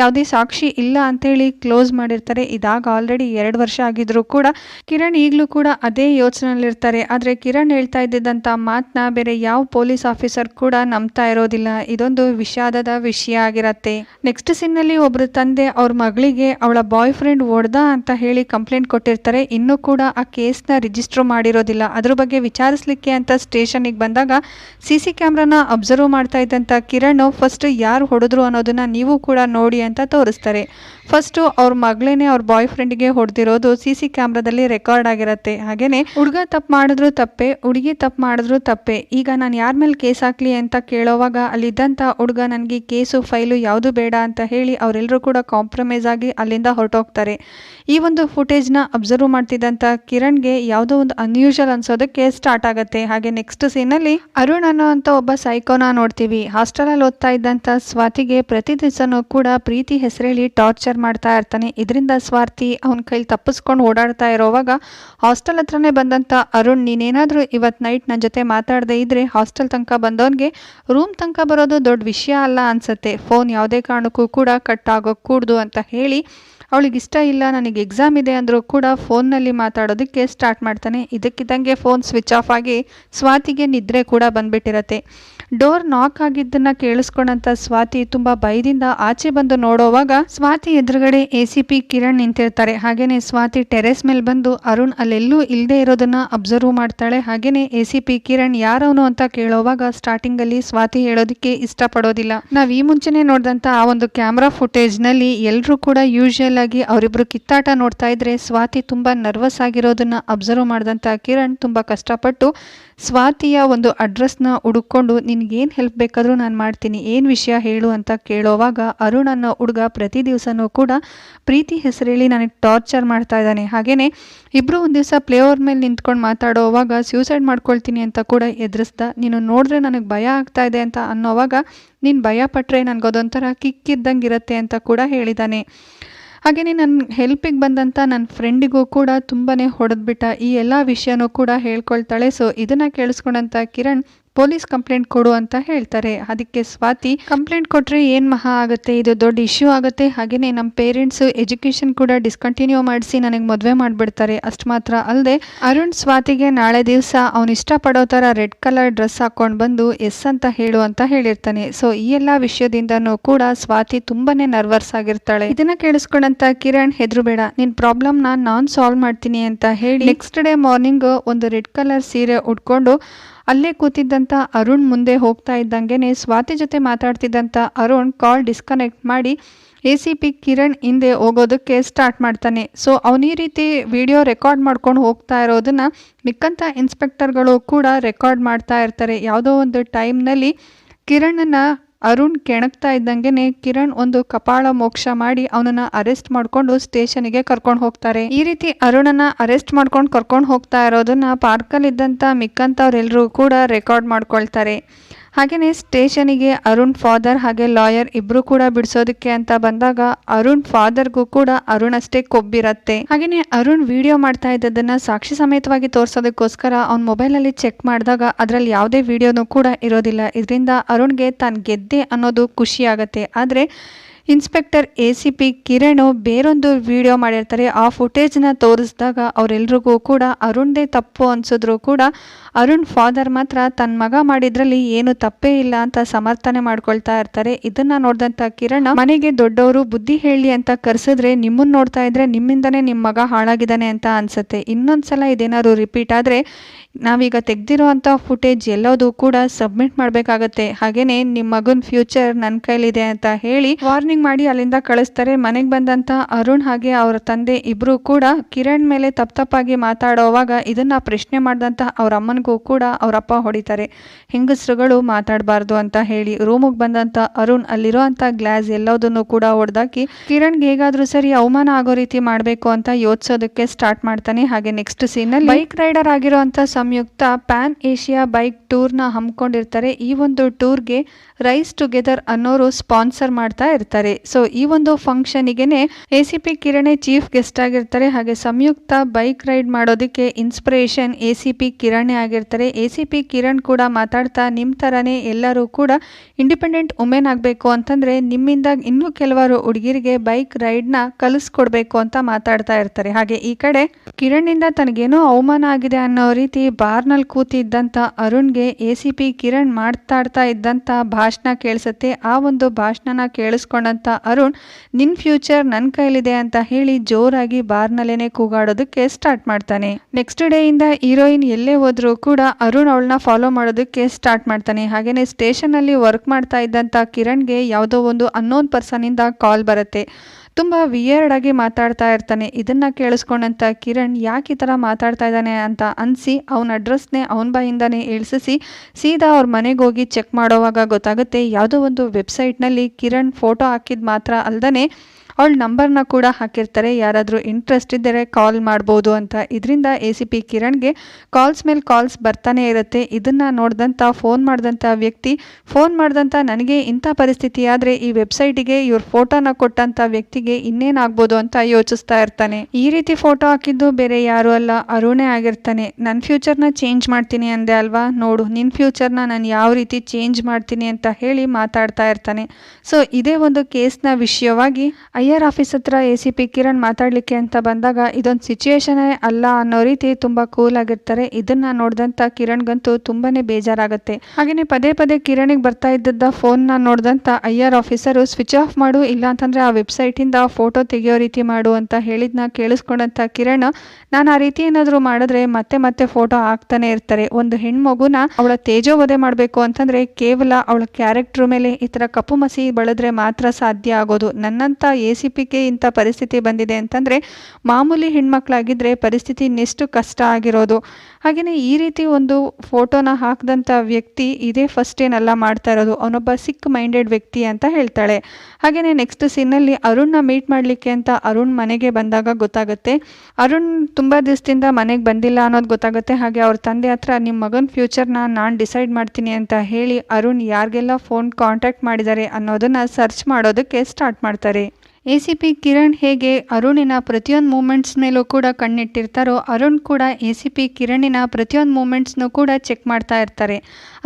ಯಾವುದೇ ಸಾಕ್ಷಿ ಇಲ್ಲ ಅಂತೇಳಿ ಕ್ಲೋಸ್ ಮಾಡಿರ್ತಾರೆ. ಇದಾಗ ಆಲ್ರೆಡಿ ಎರಡು ವರ್ಷ ಆಗಿದ್ರು ಕೂಡ ಕಿರಣ್ ಈಗಲೂ ಕೂಡ ಅದೇ ಯೋಚನೆಯಲ್ಲಿರ್ತಾರೆ. ಆದರೆ ಕಿರಣ್ ಹೇಳ್ತಾ ಇದ್ದಿದ್ದಂಥ ಮಾತನ್ನ ಬೇರೆ ಯಾವ ಪೊಲೀಸ್ ಆಫೀಸರ್ ಕೂಡ ನಂಬ್ತಾ ಇರೋದಿಲ್ಲ. ಇದೊಂದು ವಿಷಾದದ ವಿಷಯ ಆಗಿರತ್ತೆ. ನೆಕ್ಸ್ಟ್ ಸೀನ್ನಲ್ಲಿ ಒಬ್ಬರು ತಂದೆ ಅವ್ರ ಮಗಳಿಗೆ ಅವಳ ಬಾಯ್ ಫ್ರೆಂಡ್ ಹೊಡೆದ ಅಂತ ಹೇಳಿ ಕಂಪ್ಲೇಂಟ್ ಕೊಟ್ಟಿರ್ತಾರೆ. ಇನ್ನೂ ಕೂಡ ಆ ಕೇಸ್ನ ರಿಜಿಸ್ಟರ್ ಮಾಡಿರೋದಿಲ್ಲ. ಅದ್ರ ಬಗ್ಗೆ ವಿಚಾರಿಸ್ಲಿಕ್ಕೆ ಅಂತ ಸ್ಟೇಷನಿಗೆ ಬಂದಾಗ ಸಿ ಸಿ ಕ್ಯಾಮ್ರಾನ ಅಬ್ಸರ್ವ್ ಮಾಡ್ತಾ ಇದ್ದಂಥ ಕಿರಣ್ ಫಸ್ಟ್ ಯಾರು ಹೊಡೆದ್ರು ಅನ್ನೋದನ್ನ ನೀವು ಕೂಡ ನೋಡಿ ಅಂತ ತೋರಿಸ್ತಾರೆ. ಫಸ್ಟು ಅವ್ರ ಮಗಳೇನೆ ಅವ್ರ ಬಾಯ್ ಫ್ರೆಂಡ್ಗೆ ಹೊಡೆದಿರೋದು ಸಿ ಸಿ ಕ್ಯಾಮ್ರಾದಲ್ಲಿ ರೆಕಾರ್ಡ್ ಆಗಿರತ್ತೆ. ಹಾಗೇನೆ ಹುಡುಗ ತಪ್ಪು ಮಾಡಿದ್ರು ತಪ್ಪೆ, ಹುಡುಗಿ ತಪ್ಪು ಮಾಡಿದ್ರು ತಪ್ಪೆ. ಈಗ ನಾನು ಯಾರ ಮೇಲೆ ಕೇಸ್ ಹಾಕ್ಲಿ ಅಂತ ಕೇಳೋವಾಗ ಅಲ್ಲಿದ್ದಂಥ ಹುಡುಗ ನನಗೆ ಕೇಸು ಫೈಲು ಯಾವುದು ಬೇಡ ಅಂತ ಹೇಳಿ ಅವರೆಲ್ಲರೂ ಕೂಡ ಕಾಂಪ್ರಮೈಸ್ ಆಗಿ ಅಲ್ಲಿಂದ ಹೊರಟೋಗ್ತಾರೆ. ಈ ಒಂದು ಫುಟೇಜ್ನ ಅಬ್ಸರ್ವ್ ಮಾಡ್ತಿದ್ದಂಥ ಕಿರಣ್ಗೆ ಯಾವುದೋ ಒಂದು ಅನ್ಯೂಷಲ್ ಅನ್ಸೋದಕ್ಕೆ ಸ್ಟಾರ್ಟ್ ಆಗುತ್ತೆ. ಹಾಗೆ ನೆಕ್ಸ್ಟ್ ಸೀನಲ್ಲಿ ಅರುಣ್ ಅನ್ನೋ ಅಂತ ಒಬ್ಬ ಸೈಕೋನ ನೋಡ್ತೀವಿ. ಹಾಸ್ಟೆಲಲ್ಲಿ ಓದ್ತಾ ಇದ್ದಂಥ ಸ್ವಾತಿಗೆ ಪ್ರತಿ ದಿವಸನೂ ಕೂಡ ಪ್ರೀತಿ ಹೆಸರೇಳಿ ಟಾರ್ಚರ್ ಮಾಡ್ತಾ ಇರ್ತಾನೆ. ಇದರಿಂದ ಸ್ವಾರ್ಥಿ ಅವನ ಕೈಲಿ ತಪ್ಪಿಸ್ಕೊಂಡು ಓಡಾಡ್ತಾ ಇರೋವಾಗ ಹಾಸ್ಟೆಲ್ ಹತ್ರನೇ ಬಂದಂಥ ಅರುಣ್, ನೀನೇನಾದರೂ ಇವತ್ತು ನೈಟ್ ನನ್ನ ಜೊತೆ ಮಾತಾಡದೇ ಇದ್ರೆ ಹಾಸ್ಟೆಲ್ ತನಕ ಬಂದವನಿಗೆ ರೂಮ್ ತನಕ ಬರೋದು ದೊಡ್ಡ ವಿಷಯ ಅಲ್ಲ ಅನ್ಸುತ್ತೆ. ಫೋನ್ ಯಾವುದೇ ಕಾರಣಕ್ಕೂ ಕೂಡ ಕಟ್ ಆಗೋಕೂಡ್ದು ಅಂತ ಹೇಳಿ ಅವಳಿಗೆ ಇಷ್ಟ ಇಲ್ಲ, ನನಗೆ ಎಕ್ಸಾಮ್ ಇದೆ ಅಂದರೂ ಕೂಡ ಫೋನ್ನಲ್ಲಿ ಮಾತಾಡೋದಕ್ಕೆ ಸ್ಟಾರ್ಟ್ ಮಾಡ್ತಾನೆ. ಇದಕ್ಕಿದ್ದಂಗೆ ಫೋನ್ ಸ್ವಿಚ್ ಆಫ್ ಆಗಿ ಸ್ವಾತಿಗೆ ನಿದ್ರೆ ಕೂಡ ಬಂದ್ಬಿಟ್ಟಿರತ್ತೆ. ಡೋರ್ ನಾಕ್ ಆಗಿದ್ದನ್ನ ಕೇಳಿಸ್ಕೊಂಡಂತ ಸ್ವಾತಿ ತುಂಬಾ ಭಯದಿಂದ ಆಚೆ ಬಂದು ನೋಡೋವಾಗ ಸ್ವಾತಿ ಎದುರುಗಡೆ ಎ ಸಿ ಕಿರಣ್ ನಿಂತಿರ್ತಾರೆ. ಹಾಗೇನೆ ಸ್ವಾತಿ ಟೆರೆಸ್ ಮೇಲೆ ಬಂದು ಅರುಣ್ ಅಲ್ಲೆಲ್ಲೂ ಇಲ್ಲದೆ ಇರೋದನ್ನ ಅಬ್ಸರ್ವ್ ಮಾಡ್ತಾಳೆ. ಹಾಗೇನೆ ಎ ಸಿ ಪಿ ಕಿರಣ್ ಯಾರವನು ಅಂತ ಕೇಳೋವಾಗ ಸ್ಟಾರ್ಟಿಂಗ್ ಅಲ್ಲಿ ಸ್ವಾತಿ ಹೇಳೋದಕ್ಕೆ ಇಷ್ಟಪಡೋದಿಲ್ಲ. ನಾವ್ ಈ ಮುಂಚೆನೆ ನೋಡಿದಂತ ಆ ಒಂದು ಕ್ಯಾಮ್ರಾ ಫುಟೇಜ್ನಲ್ಲಿ ಎಲ್ಲರೂ ಕೂಡ ಯೂಶುವಲ್ ಆಗಿ ಅವರಿಬ್ರು ಕಿತ್ತಾಟ ನೋಡ್ತಾ ಇದ್ರೆ ಸ್ವಾತಿ ತುಂಬಾ ನರ್ವಸ್ ಆಗಿರೋದನ್ನ ಅಬ್ಸರ್ವ್ ಮಾಡಿದಂತ ಕಿರಣ್ ತುಂಬಾ ಕಷ್ಟಪಟ್ಟು ಸ್ವಾತಿಯ ಒಂದು ಅಡ್ರೆಸ್ನ ಹುಡುಕೊಂಡು ನಿನಗೇನು ಹೆಲ್ಪ್ ಬೇಕಾದರೂ ನಾನು ಮಾಡ್ತೀನಿ, ಏನು ವಿಷಯ ಹೇಳು ಅಂತ ಕೇಳೋವಾಗ ಅರುಣ್ ಅನ್ನೋ ಹುಡುಗ ಪ್ರತಿ ದಿವಸನೂ ಕೂಡ ಪ್ರೀತಿ ಹೆಸರೇಳಿ ನನಗೆ ಟಾರ್ಚರ್ ಮಾಡ್ತಾ ಇದ್ದಾನೆ. ಹಾಗೆಯೇ ಇಬ್ಬರು ಒಂದು ದಿವಸ ಪ್ಲೇ ಓವರ್ ಮೇಲೆ ನಿಂತ್ಕೊಂಡು ಮಾತಾಡೋವಾಗ ಸ್ಯೂಸೈಡ್ ಮಾಡ್ಕೊಳ್ತೀನಿ ಅಂತ ಕೂಡ ಎದುರಿಸ್ದ. ನೀನು ನೋಡಿದ್ರೆ ನನಗೆ ಭಯ ಆಗ್ತಾ ಇದೆ ಅಂತ ಅನ್ನೋವಾಗ, ನೀನು ಭಯ ಪಟ್ಟರೆ ನನಗೊಂದೊಂಥರ ಕಿಕ್ಕಿದ್ದಂಗೆ ಇರುತ್ತೆ ಅಂತ ಕೂಡ ಹೇಳಿದ್ದಾನೆ ಹಾಗೆಯೇ ನನ್ನ ಹೆಲ್ಪಿಗೆ ಬಂದಂಥ ನನ್ನ ಫ್ರೆಂಡಿಗೂ ಕೂಡ ತುಂಬಾ ಹೊಡೆದ್ಬಿಟ್ಟ. ಈ ಎಲ್ಲ ವಿಷಯನೂ ಕೂಡ ಹೇಳ್ಕೊಳ್ತಾಳೆ. ಸೊ ಇದನ್ನು ಕೇಳಿಸ್ಕೊಂಡಂಥ ಕಿರಣ್ ಪೊಲೀಸ್ ಕಂಪ್ಲೇಂಟ್ ಕೊಡು ಅಂತ ಹೇಳ್ತಾರೆ. ಅದಕ್ಕೆ ಸ್ವಾತಿ, ಕಂಪ್ಲೇಂಟ್ ಕೊಟ್ಟರೆ ಏನು ಮಹಾ ಆಗುತ್ತೆ? ಇದು ದೊಡ್ಡ ಇಶ್ಯೂ ಆಗುತ್ತೆ. ಹಾಗೆಯೇ ನಮ್ಮ ಪೇರೆಂಟ್ಸ್ ಎಜುಕೇಶನ್ ಕೂಡ ಡಿಸ್ಕಂಟಿನ್ಯೂ ಮಾಡಿಸಿ ನನಗೆ ಮದುವೆ ಮಾಡಿಬಿಡ್ತಾರೆ. ಅಷ್ಟು ಮಾತ್ರ ಅಲ್ಲದೆ ಅರುಣ್ ಸ್ವಾತಿಗೆ ನಾಳೆ ದಿವಸ ಅವನು ಇಷ್ಟಪಡೋ ಥರ ರೆಡ್ ಕಲರ್ ಡ್ರೆಸ್ ಹಾಕೊಂಡು ಬಂದು ಎಸ್ ಅಂತ ಹೇಳು ಅಂತ ಹೇಳಿರ್ತಾನೆ. ಸೊ ಈ ಎಲ್ಲ ವಿಷಯದಿಂದನೂ ಕೂಡ ಸ್ವಾತಿ ತುಂಬಾನೇ ನರ್ವಸ್ ಆಗಿರ್ತಾಳೆ. ಇದನ್ನ ಕೇಳಿಸ್ಕೊಂಡಂತ ಕಿರಣ್, ಹೆದ್ರು ಬೇಡ. ನಿನ್ ಪ್ರಾಬ್ಲಮ್ ನಾನು ಸಾಲ್ವ್ ಮಾಡ್ತೀನಿ ಅಂತ ಹೇಳಿ ನೆಕ್ಸ್ಟ್ ಡೇ ಮಾರ್ನಿಂಗ್ ಒಂದು ರೆಡ್ ಕಲರ್ ಸೀರೆ ಉಟ್ಕೊಂಡು ಅಲ್ಲೇ ಕೂತಿದ್ದಂಥ ಅರುಣ್ ಮುಂದೆ ಹೋಗ್ತಾ ಇದ್ದಂಗೆನೆ ಸ್ವಾತಿ ಜೊತೆ ಮಾತಾಡ್ತಿದ್ದಂಥ ಅರುಣ್ ಕಾಲ್ ಡಿಸ್ಕನೆಕ್ಟ್ ಮಾಡಿ ಎ ಸಿ ಪಿ ಕಿರಣ್ ಹಿಂದೆ ಹೋಗೋದಕ್ಕೆ ಸ್ಟಾರ್ಟ್ ಮಾಡ್ತಾನೆ. ಸೊ ಅವನ ಈ ರೀತಿ ವಿಡಿಯೋ ರೆಕಾರ್ಡ್ ಮಾಡ್ಕೊಂಡು ಹೋಗ್ತಾ ಇರೋದನ್ನ ಮಿಕ್ಕಂಥ ಇನ್ಸ್ಪೆಕ್ಟರ್ಗಳು ಕೂಡ ರೆಕಾರ್ಡ್ ಮಾಡ್ತಾ ಇರ್ತಾರೆ. ಯಾವುದೋ ಒಂದು ಟೈಮ್ನಲ್ಲಿ ಕಿರಣನ್ನ ಅರುಣ್ ಕೆಣಕ್ತಾ ಇದ್ದಂಗೆನೆ ಕಿರಣ್ ಒಂದು ಕಪಾಳ ಮೋಕ್ಷ ಮಾಡಿ ಅವನನ್ನ ಅರೆಸ್ಟ್ ಮಾಡ್ಕೊಂಡು ಸ್ಟೇಷನ್ಗೆ ಕರ್ಕೊಂಡು ಹೋಗ್ತಾರೆ. ಈ ರೀತಿ ಅರುಣನ ಅರೆಸ್ಟ್ ಮಾಡ್ಕೊಂಡು ಕರ್ಕೊಂಡು ಹೋಗ್ತಾ ಇರೋದನ್ನ ಪಾರ್ಕಲ್ಲಿ ಇದ್ದಂತ ಮಿಕ್ಕಂಥವ್ರೆಲ್ಲರೂ ಕೂಡ ರೆಕಾರ್ಡ್ ಮಾಡ್ಕೊಳ್ತಾರೆ. ಹಾಗೆಯೇ ಸ್ಟೇಷನಿಗೆ ಅರುಣ್ ಫಾದರ್ ಹಾಗೆ ಲಾಯರ್ ಇಬ್ರು ಕೂಡ ಬಿಡಿಸೋದಕ್ಕೆ ಅಂತ ಬಂದಾಗ ಅರುಣ್ ಫಾದರ್ಗೂ ಕೂಡ ಅರುಣ್ ಅಷ್ಟೇ ಕೊಬ್ಬಿರತ್ತೆ. ಹಾಗೆಯೇ ಅರುಣ್ ವಿಡಿಯೋ ಮಾಡ್ತಾ ಇದ್ದದನ್ನ ಸಾಕ್ಷಿ ಸಮೇತವಾಗಿ ತೋರಿಸೋದಕ್ಕೋಸ್ಕರ ಅವ್ನ ಮೊಬೈಲಲ್ಲಿ ಚೆಕ್ ಮಾಡಿದಾಗ ಅದರಲ್ಲಿ ಯಾವುದೇ ವಿಡಿಯೋನೂ ಕೂಡ ಇರೋದಿಲ್ಲ. ಇದರಿಂದ ಅರುಣ್ಗೆ ತಾನು ಗೆದ್ದೆ ಅನ್ನೋದು ಖುಷಿ ಆಗತ್ತೆ. ಆದರೆ inspector A C P Kiran ಬೇರೊಂದು ವಿಡಿಯೋ ಮಾಡಿರ್ತಾರೆ. ಆ ಫುಟೇಜ್ನ ತೋರಿಸಿದಾಗ ಅವರೆಲ್ರಿಗೂ ಕೂಡ ಅರುಣ್ದೇ ತಪ್ಪು ಅನ್ಸಿದ್ರು ಕೂಡ ಅರುಣ್ ಫಾದರ್ ಮಾತ್ರ ತನ್ನ ಮಗ ಮಾಡಿದ್ರಲ್ಲಿ ಏನು ತಪ್ಪೇ ಇಲ್ಲ ಅಂತ ಸಮರ್ಥನೆ ಮಾಡ್ಕೊಳ್ತಾ ಇರ್ತಾರೆ. ಇದನ್ನ ನೋಡಿದಂಥ ಕಿರಣ್, ಮನೆಗೆ ದೊಡ್ಡವರು ಬುದ್ಧಿ ಹೇಳಿ ಅಂತ ಕರೆಸಿದ್ರೆ ನಿಮ್ಮನ್ನ ನೋಡ್ತಾ ಇದ್ರೆ ನಿಮ್ಮಿಂದನೇ ನಿಮ್ಮ ಮಗ ಹಾಳಾಗಿದ್ದಾನೆ ಅಂತ ಅನ್ಸುತ್ತೆ. ಇನ್ನೊಂದ್ಸಲ ಇದೇನಾದ್ರು ರಿಪೀಟ್ ಆದರೆ ನಾವೀಗ ತೆಗ್ದಿರೋ ಅಂಥ ಫುಟೇಜ್ ಎಲ್ಲದೂ ಕೂಡ ಸಬ್ಮಿಟ್ ಮಾಡಬೇಕಾಗತ್ತೆ. ಹಾಗೇನೆ ನಿಮ್ಮ ಮಗನ ಫ್ಯೂಚರ್ ನನ್ನ ಕೈಲಿದೆ ಅಂತ ಹೇಳಿ ವಾರ್ನಿಂಗ್ ಮಾಡಿ ಅಲ್ಲಿಂದ ಕಳಿಸ್ತಾರೆ. ಮನೆಗೆ ಬಂದಂಥ ಅರುಣ್ ಹಾಗೆ ಅವರ ತಂದೆ ಇಬ್ರು ಕೂಡ ಕಿರಣ್ ಮೇಲೆ ತಪ್ಪ ತಪ್ಪಾಗಿ ಮಾತಾಡೋವಾಗ ಇದನ್ನ ಪ್ರಶ್ನೆ ಮಾಡಿದಂಥ ಅವ್ರ ಅಮ್ಮನಿಗೂ ಕೂಡ ಅವರಪ್ಪ ಹೊಡಿತಾರೆ. ಹೆಂಗಸರುಗಳು ಮಾತಾಡಬಾರ್ದು ಅಂತ ಹೇಳಿ ರೂಮಿಗೆ ಬಂದಂಥ ಅರುಣ್ ಅಲ್ಲಿರೋ ಅಂಥ ಗ್ಲಾಸ್ ಎಲ್ಲದನ್ನು ಕೂಡ ಹೊಡೆದಾಕಿ ಕಿರಣ್ಗೆ ಹೇಗಾದರೂ ಸರಿ ಅವಮಾನ ಆಗೋ ರೀತಿ ಮಾಡಬೇಕು ಅಂತ ಯೋಚಿಸೋದಕ್ಕೆ ಸ್ಟಾರ್ಟ್ ಮಾಡ್ತಾನೆ. ಹಾಗೆ ನೆಕ್ಸ್ಟ್ ಸೀನಲ್ಲಿ ಬೈಕ್ ರೈಡರ್ ಆಗಿರೋ ಸಂಯುಕ್ತ ಪ್ಯಾನ್ ಏಷ್ಯಾ ಬೈಕ್ ಟೂರ್ನ ಹಮ್ಮಿಕೊಂಡಿರ್ತಾರೆ. ಈ ಒಂದು ಟೂರ್ಗೆ ರೈಸ್ ಟುಗೆದರ್ ಅನ್ನೋರು ಸ್ಪಾನ್ಸರ್ ಮಾಡ್ತಾ ಇರ್ತಾರೆ. ಸೊ ಈ ಒಂದು ಫಂಕ್ಷನಿಗೆನೆ ಎ ಸಿ ಪಿ ಕಿರಣೆ ಚೀಫ್ ಗೆಸ್ಟ್ ಆಗಿರ್ತಾರೆ. ಹಾಗೆ ಸಂಯುಕ್ತ ಬೈಕ್ ರೈಡ್ ಮಾಡೋದಕ್ಕೆ ಇನ್ಸ್ಪಿರೇಷನ್ ಎ ಸಿ ಪಿ ಕಿರಣೆ ಆಗಿರ್ತಾರೆ. ಎ ಸಿ ಪಿ ಕಿರಣ್ ಕೂಡ ಮಾತಾಡ್ತಾ ನಿಮ್ಮ ಥರನೇ ಎಲ್ಲರೂ ಕೂಡ ಇಂಡಿಪೆಂಡೆಂಟ್ ವುಮೆನ್ ಆಗಬೇಕು ಅಂತಂದರೆ ನಿಮ್ಮಿಂದ ಇನ್ನೂ ಕೆಲವರು ಹುಡುಗಿರಿಗೆ ಬೈಕ್ ರೈಡ್ನ ಕಲಿಸ್ಕೊಡ್ಬೇಕು ಅಂತ ಮಾತಾಡ್ತಾ ಇರ್ತಾರೆ. ಹಾಗೆ ಈ ಕಡೆ ಕಿರಣ್ನಿಂದ ತನಗೇನೋ ಅವಮಾನ ಆಗಿದೆ ಅನ್ನೋ ರೀತಿ ಬಾರ್ನಲ್ಲಿ ಕೂತಿದ್ದಂಥ ಅರುಣ್ಗೆ ಎ ಸಿ ಪಿ ಕಿರಣ್ ಮಾತಾಡ್ತಾ ಇದ್ದಂಥ ಭಾಷಣ ಕೇಳಿಸುತ್ತೆ. ಆ ಒಂದು ಭಾಷಣನ ಕೇಳಿಸ್ಕೊಂಡಂಥ ಅರುಣ್ ನಿನ್ನ ಫ್ಯೂಚರ್ ನನ್ನ ಕೈಲಿದೆ ಅಂತ ಹೇಳಿ ಜೋರಾಗಿ ಬಾರ್ನಲ್ಲೇನೆ ಕೂಗಾಡೋದಕ್ಕೆ ಸ್ಟಾರ್ಟ್ ಮಾಡ್ತಾನೆ. ನೆಕ್ಸ್ಟ್ ಡೇ ಇಂದ ಹೀರೋಯಿನ್ ಎಲ್ಲೇ ಹೋದರೂ ಕೂಡ ಅರುಣ್ ಅವಳನ್ನ ಫಾಲೋ ಮಾಡೋದಕ್ಕೆ ಸ್ಟಾರ್ಟ್ ಮಾಡ್ತಾನೆ. ಹಾಗೆಯೇ ಸ್ಟೇಷನಲ್ಲಿ ವರ್ಕ್ ಮಾಡ್ತಾ ಇದ್ದಂಥ ಕಿರಣ್ಗೆ ಯಾವುದೋ ಒಂದು ಅನ್ನೋನ್ ಪರ್ಸನ್ ಇಂದ ಕಾಲ್ ಬರುತ್ತೆ. ತುಂಬ ವಿಯರ್ಡ್ ಆಗಿ ಮಾತಾಡ್ತಾ ಇರ್ತಾನೆ. ಇದನ್ನ ಕೇಳಿಸ್ಕೊಂಡಂಥ ಕಿರಣ್ ಯಾಕೆ ಈ ಥರ ಮಾತಾಡ್ತಾ ಇದ್ದಾನೆ ಅಂತ ಅನಿಸಿ ಅವನ ಅಡ್ರೆಸ್ನೇ ಅವನ ಬಾಯಿಂದಾನೇ ಇಳಿಸಿಸಿ ಸೀದಾ ಅವ್ರ ಮನೆಗೆ ಹೋಗಿ ಚೆಕ್ ಮಾಡೋವಾಗ ಗೊತ್ತಾಗುತ್ತೆ, ಯಾವುದೋ ಒಂದು ವೆಬ್ಸೈಟ್ನಲ್ಲಿ ಕಿರಣ್ ಫೋಟೋ ಹಾಕಿದ್ ಮಾತ್ರ ಅಲ್ದೇ ಅವಳ ನಂಬರ್ನ ಕೂಡ ಹಾಕಿರ್ತಾರೆ. ಯಾರಾದರೂ ಇಂಟ್ರೆಸ್ಟ್ ಇದ್ದರೆ ಕಾಲ್ ಮಾಡ್ಬೋದು ಅಂತ. ಇದರಿಂದ ಎ ಸಿ ಪಿ ಕಿರಣ್ಗೆ ಕಾಲ್ಸ್ ಮೇಲೆ ಕಾಲ್ಸ್ ಬರ್ತಾನೆ ಇರುತ್ತೆ. ಇದನ್ನು ನೋಡಿದಂಥ ಫೋನ್ ಮಾಡಿದಂಥ ವ್ಯಕ್ತಿ ಫೋನ್ ಮಾಡಿದಂಥ ನನಗೆ ಇಂಥ ಪರಿಸ್ಥಿತಿ ಆದರೆ ಈ ವೆಬ್ಸೈಟಿಗೆ ಇವ್ರ ಫೋಟೋನ ಕೊಟ್ಟಂಥ ವ್ಯಕ್ತಿಗೆ ಇನ್ನೇನಾಗ್ಬೋದು ಅಂತ ಯೋಚಿಸ್ತಾ ಇರ್ತಾನೆ. ಈ ರೀತಿ ಫೋಟೋ ಹಾಕಿದ್ದು ಬೇರೆ ಯಾರು ಅಲ್ಲ. ಅರುಣೇ ಆಗಿರ್ತಾನೆ. ನನ್ನ ಫ್ಯೂಚರ್ನ ಚೇಂಜ್ ಮಾಡ್ತೀನಿ ಅಂದೆ ಅಲ್ವಾ? ನೋಡು ನಿನ್ನ ಫ್ಯೂಚರ್ನ ನಾನು ಯಾವ ರೀತಿ ಚೇಂಜ್ ಮಾಡ್ತೀನಿ ಅಂತ ಹೇಳಿ ಮಾತಾಡ್ತಾ ಇರ್ತಾನೆ. ಸೊ ಇದೇ ಒಂದು ಕೇಸ್ನ ವಿಷಯವಾಗಿ ಆರ್ ಆಫೀಸ್ ಹತ್ರ ಎ ಸಿ ಪಿ ಕಿರಣ್ ಮಾತಾಡಲಿಕ್ಕೆ ಅಂತ ಬಂದಾಗ ಇದೊಂದು ಸಿಚುಯೇಷನೇ ಅಲ್ಲ ಅನ್ನೋ ರೀತಿ ತುಂಬ ಕೂಲ್ ಆಗಿರ್ತಾರೆ. ಇದನ್ನ ನೋಡಿದಂಥ ಕಿರಣ್ಗಂತೂ ತುಂಬಾನೇ ಬೇಜಾರಾಗುತ್ತೆ. ಹಾಗೆಯೇ ಪದೇ ಪದೇ ಕಿರಣಿಗೆ ಬರ್ತಾ ಇದ್ದದ್ದ ಫೋನ್ನ ನೋಡಿದಂಥ I IR officer switch off ಮಾಡು, ಇಲ್ಲ ಅಂತಂದ್ರೆ ಆ ವೆಬ್ಸೈಟಿಂದ ಫೋಟೋ ತೆಗೆಯೋ ರೀತಿ ಮಾಡು ಅಂತ ಹೇಳಿದ್ನ ಕೇಳಿಸ್ಕೊಂಡಂಥ ಕಿರಣ್, ನಾನು ಆ ರೀತಿ ಏನಾದರೂ ಮಾಡಿದ್ರೆ ಮತ್ತೆ ಮತ್ತೆ ಫೋಟೋ ಹಾಕ್ತಾನೆ ಇರ್ತಾರೆ. ಒಂದು ಹೆಣ್ಮಗುನ ಅವಳ ತೇಜೋವಧೆ ಮಾಡಬೇಕು ಅಂತಂದ್ರೆ ಕೇವಲ ಅವಳ ಕ್ಯಾರೆಕ್ಟರ್ ಮೇಲೆ ಈ ಥರ ಕಪ್ಪು ಮಸಿ ಬಳದ್ರೆ ಮಾತ್ರ ಸಾಧ್ಯ ಆಗೋದು. ನನ್ನಂಥ ಎ ಎ ಸಿ ಪಿಗೆ ಇಂಥ ಪರಿಸ್ಥಿತಿ ಬಂದಿದೆ ಅಂತಂದರೆ ಮಾಮೂಲಿ ಹೆಣ್ಮಕ್ಳಾಗಿದ್ದರೆ ಪರಿಸ್ಥಿತಿ ಇನ್ನೆಷ್ಟು ಕಷ್ಟ ಆಗಿರೋದು. ಹಾಗೆಯೇ ಈ ರೀತಿ ಒಂದು ಫೋಟೋನ ಹಾಕಿದಂಥ ವ್ಯಕ್ತಿ ಇದೇ ಫಸ್ಟ್ ಏನಲ್ಲ ಮಾಡ್ತಾ ಇರೋದು. ಅವನೊಬ್ಬ ಸಿಕ್ ಮೈಂಡೆಡ್ ವ್ಯಕ್ತಿ ಅಂತ ಹೇಳ್ತಾಳೆ. ಹಾಗೆಯೇ ನೆಕ್ಸ್ಟ್ ಸೀನಲ್ಲಿ ಅರುಣ್ನ ಮೀಟ್ ಮಾಡಲಿಕ್ಕೆ ಅಂತ ಅರುಣ್ ಮನೆಗೆ ಬಂದಾಗ ಗೊತ್ತಾಗುತ್ತೆ. ಅರುಣ್ ತುಂಬ ದಿವಸದಿಂದ ಮನೆಗೆ ಬಂದಿಲ್ಲ ಅನ್ನೋದು ಗೊತ್ತಾಗುತ್ತೆ. ಹಾಗೆ ಅವ್ರ ತಂದೆ ಹತ್ರ ನಿಮ್ಮ ಮಗನ ಫ್ಯೂಚರ್ನ ನಾನು ಡಿಸೈಡ್ ಮಾಡ್ತೀನಿ ಅಂತ ಹೇಳಿ ಅರುಣ್ ಯಾರಿಗೆಲ್ಲ ಫೋನ್ ಕಾಂಟ್ಯಾಕ್ಟ್ ಮಾಡಿದ್ದಾರೆ ಅನ್ನೋದನ್ನು ಸರ್ಚ್ ಮಾಡೋದಕ್ಕೆ ಸ್ಟಾರ್ಟ್ ಮಾಡ್ತಾರೆ. ಎ ಸಿ ಪಿ ಕಿರಣ್ ಹೇಗೆ ಅರುಣಿನ ಪ್ರತಿಯೊಂದು ಮೂಮೆಂಟ್ಸ್ ಮೇಲೂ ಕೂಡ ಕಣ್ಣಿಟ್ಟಿರ್ತಾರೋ, ಅರುಣ್ ಕೂಡ ಎ ಸಿ ಪಿ ಕಿರಣಿನ ಪ್ರತಿಯೊಂದು ಮೂಮೆಂಟ್ಸ್ನೂ ಕೂಡ ಚೆಕ್ ಮಾಡ್ತಾ ಇರ್ತಾರೆ.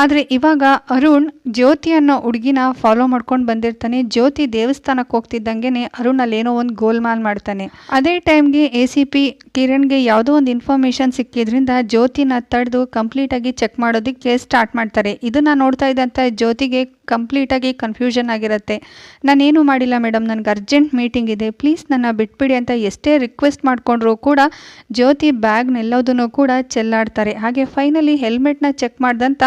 ಆದರೆ ಇವಾಗ ಅರುಣ್ ಜ್ಯೋತಿ ಅನ್ನೋ ಹುಡುಗಿನ ಫಾಲೋ ಮಾಡ್ಕೊಂಡು ಬಂದಿರ್ತಾನೆ. ಜ್ಯೋತಿ ದೇವಸ್ಥಾನಕ್ಕೆ ಹೋಗ್ತಿದ್ದಂಗೆ ಅರುಣ್ ಅಲ್ಲೇನೋ ಒಂದು ಗೋಲ್ಮಾಲ್ ಮಾಡ್ತಾನೆ. ಅದೇ ಟೈಮ್ಗೆ ಎ ಸಿ ಪಿ ಕಿರಣ್ಗೆ ಯಾವುದೋ ಒಂದು ಇನ್ಫಾರ್ಮೇಷನ್ ಸಿಕ್ಕಿದ್ರಿಂದ ಜ್ಯೋತಿನ ತಡೆದು ಕಂಪ್ಲೀಟಾಗಿ ಚೆಕ್ ಮಾಡೋದಕ್ಕೆ ಸ್ಟಾರ್ಟ್ ಮಾಡ್ತಾರೆ. ಇದನ್ನು ನೋಡ್ತಾ ಇದ್ದಂಥ ಜ್ಯೋತಿಗೆ ಕಂಪ್ಲೀಟಾಗಿ ಕನ್ಫ್ಯೂಷನ್ ಆಗಿರುತ್ತೆ. ನಾನೇನು ಮಾಡಿಲ್ಲ ಮೇಡಮ್ ನನಗೆ ಅರ್ಜೆಂಟ್ ಮೀಟಿಂಗ್ ಇದೆ. ಪ್ಲೀಸ್ ನನ್ನ ಬಿಟ್ಬಿಡಿ ಅಂತ ಎಷ್ಟೇ ರಿಕ್ವೆಸ್ಟ್ ಮಾಡಿಕೊಂಡ್ರೂ ಕೂಡ ಜ್ಯೋತಿ ಬ್ಯಾಗ್ನೆಲ್ಲದನ್ನು ಕೂಡ ಚೆಲ್ಲಾಡ್ತಾರೆ. ಹಾಗೆ ಫೈನಲಿ ಹೆಲ್ಮೆಟ್ನ ಚೆಕ್ ಮಾಡಿದಂಥ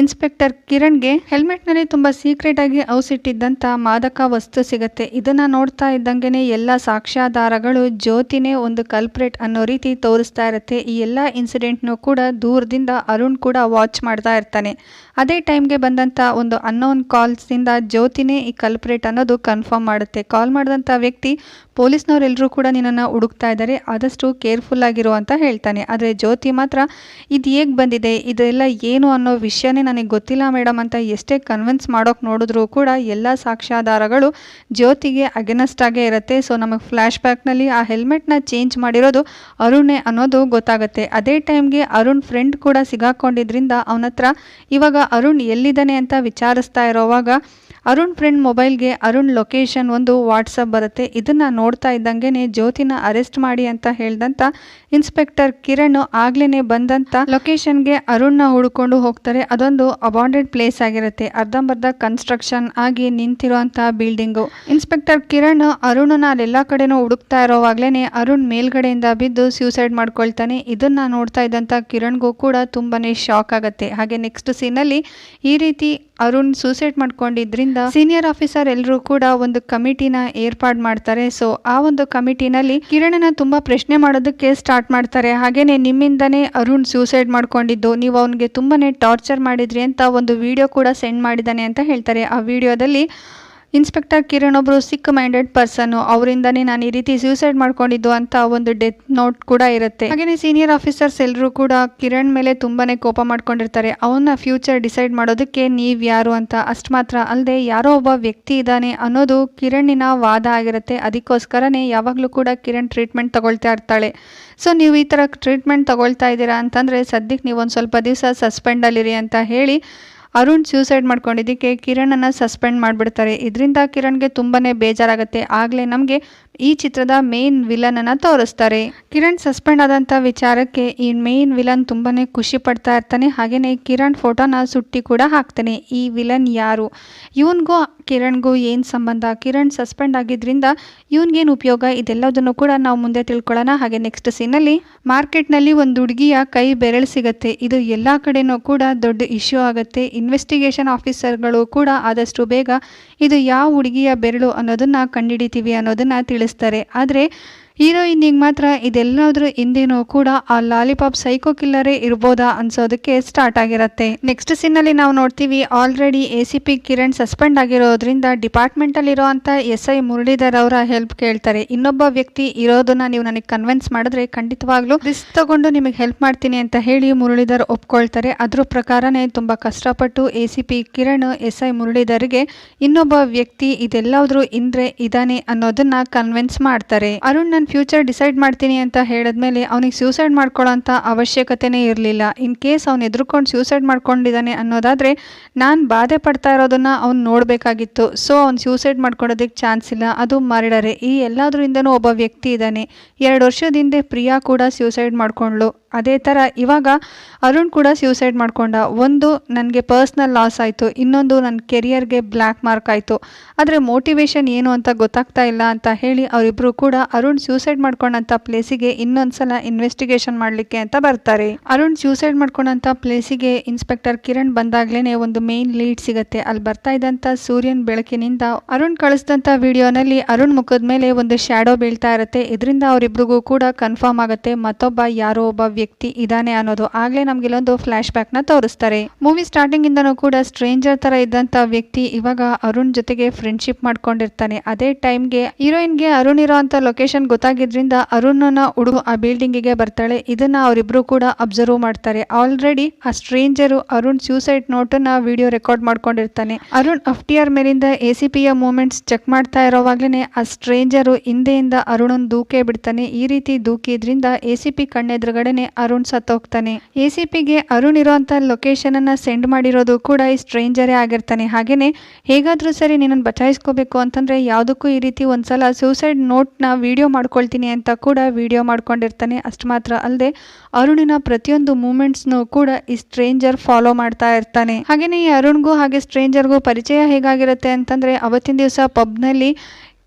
ಇನ್ಸ್ಪೆಕ್ಟರ್ ಕಿರಣ್ಗೆ ಹೆಲ್ಮೆಟ್ನಲ್ಲಿ ತುಂಬ ಸೀಕ್ರೆಟಾಗಿ ಔಸಿಟ್ಟಿದ್ದಂಥ ಮಾದಕ ವಸ್ತು ಸಿಗುತ್ತೆ. ಇದನ್ನು ನೋಡ್ತಾ ಇದ್ದಂಗೆ ಎಲ್ಲ ಸಾಕ್ಷ್ಯಾಧಾರಗಳು ಜ್ಯೋತಿನೇ ಒಂದು ಕಲ್ಪ್ರೇಟ್ ಅನ್ನೋ ರೀತಿ ತೋರಿಸ್ತಾ ಇರುತ್ತೆ. ಈ ಎಲ್ಲ ಇನ್ಸಿಡೆಂಟ್ನೂ ಕೂಡ ದೂರದಿಂದ ಅರುಣ್ ಕೂಡ ವಾಚ್ ಮಾಡ್ತಾ ಇರ್ತಾನೆ. ಅದೇ ಟೈಮ್ಗೆ ಬಂದಂಥ ಒಂದು ಅನ್ನೋನ್ ಕಾಲ್ಸಿಂದ ಜ್ಯೋತಿನೇ ಈ ಕಲ್ಪ್ರೇಟ್ ಅನ್ನೋದು ಕನ್ಫರ್ಮ್ ಮಾಡುತ್ತೆ. ಕಾಲ್ ಮಾಡಿದಂಥ ವ್ಯಕ್ತಿ ಪೊಲೀಸ್ನವರೆಲ್ಲರೂ ಕೂಡ ನಿನ್ನನ್ನು ಹುಡುಕ್ತಾ ಇದ್ದಾರೆ. ಆದಷ್ಟು ಕೇರ್ಫುಲ್ ಆಗಿರು ಅಂತ ಹೇಳ್ತಾನೆ. ಆದರೆ ಜ್ಯೋತಿ ಮಾತ್ರ, ಇದು ಹೇಗೆ ಬಂದಿದೆ? ಇದೆಲ್ಲ ಏನು ಅನ್ನೋ ವಿಷಯನೇ ನನಗೆ ಗೊತ್ತಿಲ್ಲ ಮೇಡಮ್ ಅಂತ ಎಷ್ಟೇ ಕನ್ವಿನ್ಸ್ ಮಾಡೋಕೆ ನೋಡಿದ್ರೂ ಕೂಡ ಎಲ್ಲ ಸಾಕ್ಷ್ಯಾಧಾರಗಳು ಜ್ಯೋತಿಗೆ ಅಗೇನಸ್ಟ್ ಆಗೇ ಇರುತ್ತೆ. ಸೊ ನಮಗೆ ಫ್ಲ್ಯಾಶ್ ಬ್ಯಾಕ್ನಲ್ಲಿ ಆ ಹೆಲ್ಮೆಟ್ನ ಚೇಂಜ್ ಮಾಡಿರೋದು ಅರುಣೇ ಅನ್ನೋದು ಗೊತ್ತಾಗುತ್ತೆ. ಅದೇ ಟೈಮ್ಗೆ ಅರುಣ್ ಫ್ರೆಂಡ್ ಕೂಡ ಸಿಗಾಕೊಂಡಿದ್ರಿಂದ ಅವನ ಹತ್ರ ಇವಾಗ ಅರುಣ್ ಎಲ್ಲಿದ್ದಾನೆ? ಅಂತ ವಿಚಾರಿಸ್ತಾ ಇರೋವಾಗ ಅರುಣ್ ಫ್ರೆಂಡ್ ಮೊಬೈಲ್ಗೆ ಅರುಣ್ ಲೊಕೇಶನ್ ಒಂದು ವಾಟ್ಸಪ್ ಬರುತ್ತೆ. ಇದನ್ನು ನೋಡ್ತಾ ಇದ್ದಂಗೆ ಜ್ಯೋತಿನ ಅರೆಸ್ಟ್ ಮಾಡಿ ಅಂತ ಹೇಳ್ದಂತ ಇನ್ಸ್ಪೆಕ್ಟರ್ ಕಿರಣ್ ಆಗ್ಲೇ ಬಂದಂಥ ಲೊಕೇಶನ್ಗೆ ಅರುಣ್ನ ಹುಡ್ಕೊಂಡು ಹೋಗ್ತಾರೆ. ಅದೊಂದು ಅಬಾಂಡೆಡ್ ಪ್ಲೇಸ್ ಆಗಿರುತ್ತೆ. ಅರ್ಧಂಬರ್ಧ ಕನ್ಸ್ಟ್ರಕ್ಷನ್ ಆಗಿ ನಿಂತಿರುವಂಥ ಬಿಲ್ಡಿಂಗು ಇನ್ಸ್ಪೆಕ್ಟರ್ ಕಿರಣ್ ಅರುಣನ ಅಲ್ಲೆಲ್ಲ ಕಡೆನೂ ಹುಡುಕ್ತಾ ಇರೋವಾಗ್ಲೇ ಅರುಣ್ ಮೇಲ್ಗಡೆಯಿಂದ ಬಿದ್ದು ಸ್ಯೂಸೈಡ್ ಮಾಡ್ಕೊಳ್ತಾನೆ. ಇದನ್ನ ನೋಡ್ತಾ ಇದ್ದಂಥ ಕಿರಣ್ಗೂ ಕೂಡ ತುಂಬಾನೇ ಶಾಕ್ ಆಗುತ್ತೆ. ಹಾಗೆ ನೆಕ್ಸ್ಟ್ ಸೀನಲ್ಲಿ ಈ ರೀತಿ ಅರುಣ್ ಸೂಸೈಡ್ ಮಾಡ್ಕೊಂಡಿದ್ರಿಂದ ಸೀನಿಯರ್ ಆಫೀಸರ್ ಎಲ್ಲರೂ ಕೂಡ ಒಂದು ಕಮಿಟಿನ ಏರ್ಪಾಡು ಮಾಡ್ತಾರೆ. ಸೊ ಆ ಒಂದು ಕಮಿಟಿನಲ್ಲಿ ಕಿರಣನ ತುಂಬಾ ಪ್ರಶ್ನೆ ಮಾಡೋದಕ್ಕೆ ಸ್ಟಾರ್ಟ್ ಮಾಡ್ತಾರೆ. ಹಾಗೇನೆ ನಿಮ್ಮಿಂದನೇ ಅರುಣ್ ಸೂಸೈಡ್ ಮಾಡ್ಕೊಂಡಿದ್ದು, ನೀವು ಅವನಿಗೆ ತುಂಬಾನೇ ಟಾರ್ಚರ್ ಮಾಡಿದ್ರಿ ಅಂತ ಒಂದು ವಿಡಿಯೋ ಕೂಡ ಸೆಂಡ್ ಮಾಡಿದ್ದಾನೆ ಅಂತ ಹೇಳ್ತಾರೆ. ಆ ವಿಡಿಯೋದಲ್ಲಿ ಇನ್ಸ್ಪೆಕ್ಟರ್ ಕಿರಣ್ ಒಬ್ಬರು ಸಿಕ್ ಮೈಂಡೆಡ್ ಪರ್ಸನ್ನು ಅವರಿಂದನೇ ನಾನು ಈ ರೀತಿ ಸೂಸೈಡ್ ಮಾಡ್ಕೊಂಡಿದ್ದು ಅಂತ ಒಂದು ಡೆತ್ ನೋಟ್ ಕೂಡ ಇರುತ್ತೆ. ಹಾಗೆಯೇ ಸೀನಿಯರ್ ಆಫೀಸರ್ಸ್ ಎಲ್ಲರೂ ಕೂಡ ಕಿರಣ್ ಮೇಲೆ ತುಂಬಾನೇ ಕೋಪ ಮಾಡ್ಕೊಂಡಿರ್ತಾರೆ. ಅವನ ಫ್ಯೂಚರ್ ಡಿಸೈಡ್ ಮಾಡೋದಕ್ಕೆ ನೀವು ಯಾರು ಅಂತ. ಅಷ್ಟು ಮಾತ್ರ ಅಲ್ಲದೆ ಯಾರೋ ಒಬ್ಬ ವ್ಯಕ್ತಿ ಇದ್ದಾನೆ ಅನ್ನೋದು ಕಿರಣ್ನ ವಾದ ಆಗಿರುತ್ತೆ. ಅದಕ್ಕೋಸ್ಕರನೇ ಯಾವಾಗಲೂ ಕೂಡ ಕಿರಣ್ ಟ್ರೀಟ್ಮೆಂಟ್ ತಗೊಳ್ತಾ ಇರ್ತಾಳೆ. ಸೊ ನೀವು ಈ ಥರ ಟ್ರೀಟ್ಮೆಂಟ್ ತಗೊಳ್ತಾ ಇದ್ದೀರಾ ಅಂತಂದರೆ ಸದ್ಯಕ್ಕೆ ನೀವು ಒಂದು ಸ್ವಲ್ಪ ದಿವಸ ಸಸ್ಪೆಂಡಲ್ಲಿರಿ ಅಂತ ಹೇಳಿ ಅರುಣ್ ಸೂಸೈಡ್ ಮಾಡ್ಕೊಂಡಿದ್ದಕ್ಕೆ ಕಿರಣನ್ನು ಸಸ್ಪೆಂಡ್ ಮಾಡಿಬಿಡ್ತಾರೆ. ಇದರಿಂದ ಕಿರಣ್ಗೆ ತುಂಬಾ ಬೇಜಾರಾಗುತ್ತೆ. ಆಗಲೇ ನಮಗೆ ಈ ಚಿತ್ರದ ಮೇನ್ ವಿಲನನ್ನು ತೋರಿಸ್ತಾರೆ. ಕಿರಣ್ ಸಸ್ಪೆಂಡ್ ಆದಂಥ ವಿಚಾರಕ್ಕೆ ಈ ಮೇನ್ ವಿಲನ್ ತುಂಬಾನೇ ಖುಷಿ ಪಡ್ತಾ ಇರ್ತಾನೆ. ಹಾಗೆಯೇ ಕಿರಣ್ ಫೋಟೋನ ಸುಟ್ಟಿ ಕೂಡ ಹಾಕ್ತಾನೆ. ಈ ವಿಲನ್ ಯಾರು? ಇವನಿಗೂ, ಕಿರಣ್ಗೂ ಏನು ಸಂಬಂಧ? ಕಿರಣ್ ಸಸ್ಪೆಂಡ್ ಆಗಿದ್ರಿಂದ ಇವನಿಗೇನು ಉಪಯೋಗ? ಇದೆಲ್ಲದನ್ನು ಕೂಡ ನಾವು ಮುಂದೆ ತಿಳ್ಕೊಳ್ಳೋಣ. ಹಾಗೆ ನೆಕ್ಸ್ಟ್ ಸೀನಲ್ಲಿ ಮಾರ್ಕೆಟ್ನಲ್ಲಿ ಒಂದು ಹುಡುಗಿಯ ಕೈ ಬೆರಳು ಸಿಗುತ್ತೆ. ಇದು ಎಲ್ಲ ಕಡೆನೂ ಕೂಡ ದೊಡ್ಡ ಇಶ್ಯೂ ಆಗುತ್ತೆ. ಇನ್ವೆಸ್ಟಿಗೇಷನ್ ಆಫೀಸರ್ಗಳು ಕೂಡ ಆದಷ್ಟು ಬೇಗ ಇದು ಯಾವ ಹುಡುಗಿಯ ಬೆರಳು ಅನ್ನೋದನ್ನ ಕಂಡುಹಿಡಿತೀವಿ ಅನ್ನೋದನ್ನ ತಿಳಿಸ್ತಾರೆ. ಆದರೆ ಹೀರೋಯಿನ್ನಿಗೆ ಮಾತ್ರ ಇದೆಲ್ಲದ್ರ ಹಿಂದೇನೋ ಕೂಡ ಆ ಲಾಲಿಪಾಪ್ ಸೈಕೋ ಕಿಲ್ಲರೇ ಇರ್ಬೋದಾ ಅನ್ಸೋದಕ್ಕೆ ಸ್ಟಾರ್ಟ್ ಆಗಿರುತ್ತೆ. ನೆಕ್ಸ್ಟ್ ಸೀನಲ್ಲಿ ನಾವು ನೋಡ್ತೀವಿ already A C P Kiran suspend ಆಗಿರೋದ್ರಿಂದ ಡಿಪಾರ್ಟ್ಮೆಂಟಲ್ಲಿರುವಂಥ ಎಸ್ ಐ ಮುರಳೀಧರ್ ಅವರ ಹೆಲ್ಪ್ ಕೇಳ್ತಾರೆ. ಇನ್ನೊಬ್ಬ ವ್ಯಕ್ತಿ ಇರೋದನ್ನ ನೀವು ನನಗೆ ಕನ್ವಿನ್ಸ್ ಮಾಡಿದ್ರೆ ಖಂಡಿತವಾಗ್ಲೂ ರಿಸ್ಕ್ ತಗೊಂಡು ನಿಮಗೆ ಹೆಲ್ಪ್ ಮಾಡ್ತೀನಿ ಅಂತ ಹೇಳಿ ಮುರಳೀಧರ್ ಒಪ್ಕೊಳ್ತಾರೆ. ಅದ್ರ ಪ್ರಕಾರನೇ ತುಂಬ ಕಷ್ಟಪಟ್ಟು A C P Kiran, S I ಮುರಳೀಧರ್ಗೆ ಇನ್ನೊಬ್ಬ ವ್ಯಕ್ತಿ ಇದೆಲ್ಲಾದ್ರೂ ಇಂದ್ರೆ ಇದಾನೆ ಅನ್ನೋದನ್ನ ಕನ್ವಿನ್ಸ್ ಮಾಡ್ತಾರೆ. ಅರುಣ್ ಫ್ಯೂಚರ್ ಡಿಸೈಡ್ ಮಾಡ್ತೀನಿ ಅಂತ ಹೇಳಿದ್ಮೇಲೆ ಅವನಿಗೆ ಸೂಸೈಡ್ ಮಾಡ್ಕೊಳ್ಳೋಂಥ ಅವಶ್ಯಕತೆನೇ ಇರಲಿಲ್ಲ. ಇನ್ ಕೇಸ್ ಅವ್ನು ಎದುರ್ಕೊಂಡು ಸ್ಯೂಸೈಡ್ ಮಾಡ್ಕೊಂಡಿದ್ದಾನೆ ಅನ್ನೋದಾದರೆ ನಾನು ಬಾಧೆ ಪಡ್ತಾ ಇರೋದನ್ನು ಅವ್ನು ನೋಡಬೇಕಾಗಿತ್ತು. ಸೊ ಅವ್ನು ಸ್ಯೂಸೈಡ್ ಮಾಡ್ಕೊಳ್ಳೋದಕ್ಕೆ ಚಾನ್ಸ್ ಇಲ್ಲ. ಅದು ಮರಡರೆ. ಈ ಎಲ್ಲದರಿಂದನೂ ಒಬ್ಬ ವ್ಯಕ್ತಿ ಇದ್ದಾನೆ. ಎರಡು ವರ್ಷದ ಹಿಂದೆ ಪ್ರಿಯಾ ಕೂಡ ಸ್ಯೂಸೈಡ್ ಮಾಡ್ಕೊಂಡ್ಳು. ಅದೇ ಥರ ಇವಾಗ ಅರುಣ್ ಕೂಡ ಸ್ಯೂಸೈಡ್ ಮಾಡ್ಕೊಂಡ. ಒಂದು ನನಗೆ ಪರ್ಸ್ನಲ್ ಲಾಸ್ ಆಯಿತು. ಇನ್ನೊಂದು ನನ್ನ ಕೆರಿಯರ್ಗೆ ಬ್ಲ್ಯಾಕ್ ಮಾರ್ಕ್ ಆಯಿತು. ಆದರೆ ಮೋಟಿವೇಶನ್ ಏನು ಅಂತ ಗೊತ್ತಾಗ್ತಾ ಇಲ್ಲ ಅಂತ ಹೇಳಿ ಅವರಿಬ್ಬರು ಕೂಡ ಅರುಣ್ ಸ್ಯೂಸೈಡ್ ಮಾಡ್ಕೊಂಡಂಥ ಪ್ಲೇಸಿಗೆ ಇನ್ನೊಂದ್ಸಲ ಇನ್ವೆಸ್ಟಿಗೇಷನ್ ಮಾಡಲಿಕ್ಕೆ ಅಂತ ಬರ್ತಾರೆ. ಅರುಣ್ ಸ್ಯೂಸೈಡ್ ಮಾಡ್ಕೊಂಡಂಥ ಪ್ಲೇಸಿಗೆ ಇನ್ಸ್ಪೆಕ್ಟರ್ ಕಿರಣ್ ಬಂದಾಗ್ಲೇ ಒಂದು ಮೇನ್ ಲೀಡ್ ಸಿಗುತ್ತೆ. ಅಲ್ಲಿ ಬರ್ತಾ ಇದ್ದಂಥ ಸೂರ್ಯನ ಬೆಳಕಿನಿಂದ ಅರುಣ್ ಕಳಿಸಿದಂಥ ವಿಡಿಯೋನಲ್ಲಿ ಅರುಣ್ ಮುಖದ ಮೇಲೆ ಒಂದು ಶ್ಯಾಡೋ ಬೀಳ್ತಾ ಇರುತ್ತೆ. ಇದರಿಂದ ಅವರಿಬ್ರಿಗೂ ಕೂಡ ಕನ್ಫರ್ಮ್ ಆಗುತ್ತೆ. ಮತ್ತೊಬ್ಬ ಯಾರೋ ಒಬ್ಬ ವ್ಯಕ್ತಿ ಇದ್ದಾನೆ ಅನ್ನೋದು ಆಗ್ಲೇ ನಮ್ಗೆ ಇಲ್ಲೊಂದು ಫ್ಲಾಶ್ ಬ್ಯಾಕ್ನ ತೋರಿಸ್ತಾರೆ. ಮೂವಿ ಸ್ಟಾರ್ಟಿಂಗ್ ಇಂದನೂ ಕೂಡ ಸ್ಟ್ರೇಂಜರ್ ತರ ಇದ್ದಂತ ವ್ಯಕ್ತಿ ಇವಾಗ ಅರುಣ್ ಜೊತೆಗೆ ಫ್ರೆಂಡ್ಶಿಪ್ ಮಾಡ್ಕೊಂಡಿರ್ತಾನೆ. ಅದೇ ಟೈಮ್ಗೆ ಹೀರೋಯಿನ್ಗೆ ಅರುಣ್ ಇರೋ ಅಂತ ಲೊಕೇಶನ್ ಗೊತ್ತಾಗಿದ್ರಿಂದ ಅರುಣ್ನ ಹುಡುಗ ಆ ಬಿಲ್ಡಿಂಗ್ಗೆ ಬರ್ತಾಳೆ. ಇದನ್ನ ಅವರಿಬ್ರು ಕೂಡ ಅಬ್ಸರ್ವ್ ಮಾಡ್ತಾರೆ. ಆಲ್ರೆಡಿ ಆ ಸ್ಟ್ರೇಂಜರು ಅರುಣ್ ಸ್ಯೂಸೈಡ್ ನೋಟ್ನ ವಿಡಿಯೋ ರೆಕಾರ್ಡ್ ಮಾಡ್ಕೊಂಡಿರ್ತಾನೆ. ಅರುಣ್ ಅಫ್ಟಿಯರ್ ಮೇಲಿಂದ ಎ ಸಿ ಪಿಯ ಮೂಮೆಂಟ್ಸ್ ಚೆಕ್ ಮಾಡ್ತಾ ಇರೋವಾಗ್ಲೇ ಆ ಸ್ಟ್ರೇಂಜರು ಹಿಂದೆಯಿಂದ ಅರುಣನ್ ದೂಕೆ ಬಿಡ್ತಾನೆ. ಈ ರೀತಿ ದೂಕಿದ್ರಿಂದ ಎ ಸಿ ಪಿ ಕಣ್ಣೆದುರುಗಡೆನೆ ಅರುಣ್ ಸತ್ತೋಗ್ತಾನೆ ಎ ಸಿ ಪಿಗೆ ಅರುಣ್ ಲೊಕೇಶನ್ ಅನ್ನ ಸೆಂಡ್ ಮಾಡಿರೋದು ಕೂಡ ಈ ಸ್ಟ್ರೇಂಜರೇ ಆಗಿರ್ತಾನೆ. ಹಾಗೆಯೇ ಹೇಗಾದರೂ ಸರಿ ನಿನ್ನನ್ನು ಬಚಾಯಿಸ್ಕೋಬೇಕು ಅಂತಂದ್ರೆ ಯಾವುದಕ್ಕೂ ಈ ರೀತಿ ಒಂದ್ಸಲ ಸೂಸೈಡ್ ನೋಟ್ನ ವಿಡಿಯೋ ಮಾಡ್ಕೊಳ್ತೀನಿ ಅಂತ ಕೂಡ ವಿಡಿಯೋ ಮಾಡ್ಕೊಂಡಿರ್ತಾನೆ. ಅಷ್ಟು ಮಾತ್ರ ಅಲ್ಲದೆ ಅರುಣಿನ ಪ್ರತಿಯೊಂದು ಮೂಮೆಂಟ್ಸ್ನೂ ಕೂಡ ಈ ಸ್ಟ್ರೇಂಜರ್ ಫಾಲೋ ಮಾಡ್ತಾ ಇರ್ತಾನೆ. ಹಾಗೆಯೇ ಈ ಅರುಣ್ಗೂ ಹಾಗೆ ಸ್ಟ್ರೇಂಜರ್ಗೂ ಪರಿಚಯ ಹೇಗಾಗಿರುತ್ತೆ ಅಂತಂದ್ರೆ ಅವತ್ತಿನ ದಿವಸ ಪಬ್ನಲ್ಲಿ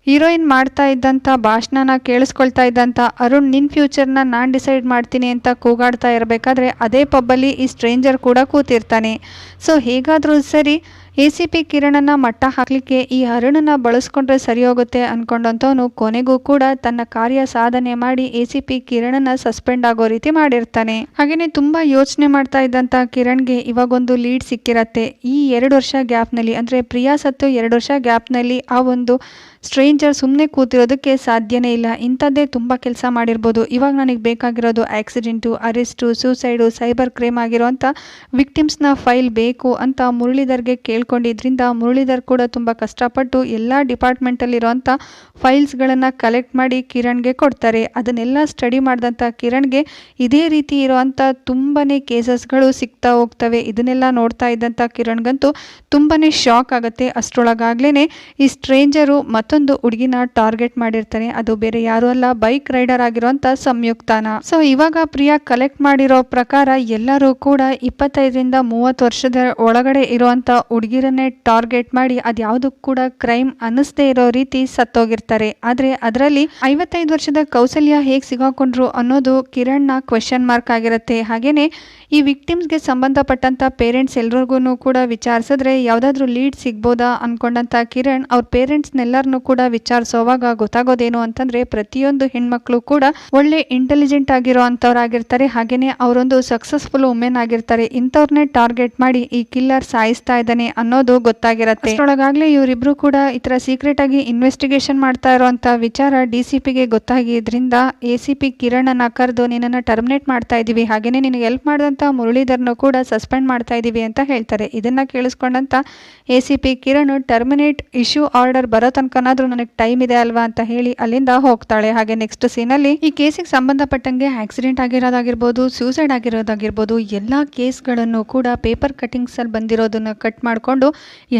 ಹೀರೋಯಿನ್ ಮಾಡ್ತಾ ಇದ್ದಂಥ, ಭಾಷಣನ ಕೇಳಿಸ್ಕೊಳ್ತಾ ಇದ್ದಂಥ, ಅರುಣ್ ನಿನ್ನ ಫ್ಯೂಚರ್ನ ನಾನು ಡಿಸೈಡ್ ಮಾಡ್ತೀನಿ ಅಂತ ಕೂಗಾಡ್ತಾ ಇರಬೇಕಾದ್ರೆ ಅದೇ ಪಬ್ಬಲ್ಲಿ ಈ ಸ್ಟ್ರೇಂಜರ್ ಕೂಡ ಕೂತಿರ್ತಾನೆ. ಸೊ ಹೇಗಾದರೂ ಸರಿ ಎ ಸಿ ಪಿ ಕಿರಣನ ಮಟ್ಟ ಹಾಕಲಿಕ್ಕೆ ಈ ಅರುಣನ ಬಳಸ್ಕೊಂಡ್ರೆ ಸರಿ ಹೋಗುತ್ತೆ ಅಂದ್ಕೊಂಡಂಥವನು ಕೊನೆಗೂ ಕೂಡ ತನ್ನ ಕಾರ್ಯ ಸಾಧನೆ ಮಾಡಿ ಎ ಸಿ ಪಿ ಕಿರಣನ ಸಸ್ಪೆಂಡ್ ಆಗೋ ರೀತಿ ಮಾಡಿರ್ತಾನೆ. ಹಾಗೆಯೇ ತುಂಬ ಯೋಚನೆ ಮಾಡ್ತಾ ಇದ್ದಂಥ ಕಿರಣ್ಗೆ ಇವಾಗೊಂದು ಲೀಡ್ ಸಿಕ್ಕಿರತ್ತೆ. ಈ ಎರಡು ವರ್ಷ ಗ್ಯಾಪ್ನಲ್ಲಿ ಅಂದರೆ ಪ್ರಿಯಾ ಸತ್ತು ಎರಡು ವರ್ಷ ಗ್ಯಾಪ್ನಲ್ಲಿ ಆ ಒಂದು ಸ್ಟ್ರೇಂಜರ್ ಸುಮ್ಮನೆ ಕೂತಿರೋದಕ್ಕೆ ಸಾಧ್ಯನೇ ಇಲ್ಲ. ಇಂಥದ್ದೇ ತುಂಬ ಕೆಲಸ ಮಾಡಿರ್ಬೋದು. ಇವಾಗ ನನಗೆ ಬೇಕಾಗಿರೋದು accident, arrest, suicide, cyber crime ಆಗಿರೋಂಥ ವಿಕ್ಟಿಮ್ಸ್ನ ಫೈಲ್ ಬೇಕು ಅಂತ ಮುರಳೀಧರ್ಗೆ ಕೇಳ್ಕೊಂಡಿದ್ರಿಂದ ಮುರಳೀಧರ್ ಕೂಡ ತುಂಬ ಕಷ್ಟಪಟ್ಟು ಎಲ್ಲ ಡಿಪಾರ್ಟ್ಮೆಂಟಲ್ಲಿರೋಂಥ ಫೈಲ್ಸ್ಗಳನ್ನು ಕಲೆಕ್ಟ್ ಮಾಡಿ ಕಿರಣ್ಗೆ ಕೊಡ್ತಾರೆ. ಅದನ್ನೆಲ್ಲ ಸ್ಟಡಿ ಮಾಡಿದಂಥ ಕಿರಣ್ಗೆ ಇದೇ ರೀತಿ ಇರೋವಂಥ ತುಂಬಾ ಕೇಸಸ್ಗಳು ಸಿಗ್ತಾ ಹೋಗ್ತವೆ. ಇದನ್ನೆಲ್ಲ ನೋಡ್ತಾ ಇದ್ದಂಥ ಕಿರಣ್ಗಂತೂ ತುಂಬಾ ಶಾಕ್ ಆಗುತ್ತೆ. ಅಷ್ಟರೊಳಗಾಗ್ಲೇ ಈ ಸ್ಟ್ರೇಂಜರು ಮತ್ತೊಂದು ಹುಡುಗಿನ ಟಾರ್ಗೆಟ್ ಮಾಡಿರ್ತಾನೆ. ಅದು ಬೇರೆ ಯಾರು ಅಲ್ಲ, ಬೈಕ್ ರೈಡರ್ ಆಗಿರುವಂತ ಸಂಯುಕ್ತಾನ. ಸೊ ಇವಾಗ ಪ್ರಿಯಾ ಕಲೆಕ್ಟ್ ಮಾಡಿರೋ ಪ್ರಕಾರ ಎಲ್ಲರೂ ಕೂಡ ಇಪ್ಪತ್ತೈದರಿಂದ ಮೂವತ್ತು ವರ್ಷದ ಒಳಗಡೆ ಇರುವಂತ ಹುಡುಗಿರನ್ನೇ ಟಾರ್ಗೆಟ್ ಮಾಡಿ ಅದ್ಯಾವುದು ಕೂಡ ಕ್ರೈಮ್ ಅನ್ನಿಸ್ದೇ ಇರೋ ರೀತಿ ಸತ್ತೋಗಿರ್ತಾರೆ. ಆದ್ರೆ ಅದರಲ್ಲಿ ಐವತ್ತೈದು ವರ್ಷದ ಕೌಸಲ್ಯ ಹೇಗೆ ಸಿಗಾಕೊಂಡ್ರು ಅನ್ನೋದು ಕಿರಣ್ನ ಕ್ವೆಶನ್ ಮಾರ್ಕ್ ಆಗಿರುತ್ತೆ. ಹಾಗೇನೆ ಈ ವಿಕ್ಟಿಮ್ಸ್ಗೆ ಸಂಬಂಧಪಟ್ಟಂತ ಪೇರೆಂಟ್ಸ್ ಎಲ್ರಿಗೂ ಕೂಡ ವಿಚಾರಿಸಿದ್ರೆ ಯಾವ್ದಾದ್ರು ಲೀಡ್ ಸಿಗ್ಬೋದಾ ಅನ್ಕೊಂಡಂತ ಕಿರಣ್ ಅವ್ರ ಪೇರೆಂಟ್ಸ್ನೆಲ್ಲರನ್ನೂ ಕೂಡ ವಿಚಾರಿಸೋವಾಗ ಗೊತ್ತಾಗೋದೇನು ಅಂತಂದ್ರೆ ಪ್ರತಿಯೊಂದು ಹೆಣ್ಮಕ್ಳು ಕೂಡ ಒಳ್ಳೆ ಇಂಟೆಲಿಜೆಂಟ್ ಆಗಿರೋ ಅಂತವ್ರಾಗಿರ್ತಾರೆ ಹಾಗೇನೆ ಅವರೊಂದು ಸಕ್ಸಸ್ಫುಲ್ ವುಮೆನ್ ಆಗಿರ್ತಾರೆ. ಇಂಥವ್ರನ್ನೇ ಟಾರ್ಗೆಟ್ ಮಾಡಿ ಈ ಕಿಲ್ಲರ್ ಸಾಯಿಸ್ತಾ ಇದ್ದಾನೆ ಅನ್ನೋದು ಗೊತ್ತಾಗಿರತ್ತೆ. ಒಳಗಾಗ್ಲೇ ಇವರಿಬ್ರು ಕೂಡ ಈ ಸೀಕ್ರೆಟ್ ಆಗಿ ಇನ್ವೆಸ್ಟಿಗೇಷನ್ ಮಾಡ್ತಾ ಇರುವಂತ ವಿಚಾರ ಡಿ ಸಿ ಪಿಗೆ ಗೊತ್ತಾಗಿದ್ರಿಂದ ಎ ಸಿ ಪಿ ಕಿರಣನ್ನ ಕರೆದು ನಿನ್ನನ್ನು ಟರ್ಮಿನೇಟ್ ಮಾಡ್ತಾ ಇದೀವಿ ಹಾಗೇನೆ ನಿನಗೆ ಹೆಲ್ಪ್ ಮಾಡಿದಂತ ಮುರಳೀಧರ್ನು ಕೂಡ ಸಸ್ಪೆಂಡ್ ಮಾಡ್ತಾ ಇದೀವಿ ಅಂತ ಹೇಳ್ತಾರೆ. ಇದನ್ನ ಕೇಳಿಸ್ಕೊಂಡಂತ A C P Kiran terminate issue order ಬರೋ ತನಕನಾದ್ರೂ ನನಗೆ ಟೈಮ್ ಇದೆ ಅಲ್ವಾ ಅಂತ ಹೇಳಿ ಅಲ್ಲಿಂದ ಹೋಗ್ತಾಳೆ. ಹಾಗೆ ನೆಕ್ಸ್ಟ್ ಸೀನಲ್ಲಿ ಈ ಕೇಸಿಗೆ ಸಂಬಂಧಪಟ್ಟಂಗೆ ಆಕ್ಸಿಡೆಂಟ್ ಆಗಿರೋದಾಗಿರ್ಬೋದು ಸೂಸೈಡ್ ಆಗಿರೋದಾಗಿರ್ಬೋದು, ಎಲ್ಲ ಕೇಸ್ಗಳನ್ನು ಕೂಡ ಪೇಪರ್ ಕಟಿಂಗ್ಸಲ್ಲಿ ಬಂದಿರೋದನ್ನು ಕಟ್ ಮಾಡಿಕೊಂಡು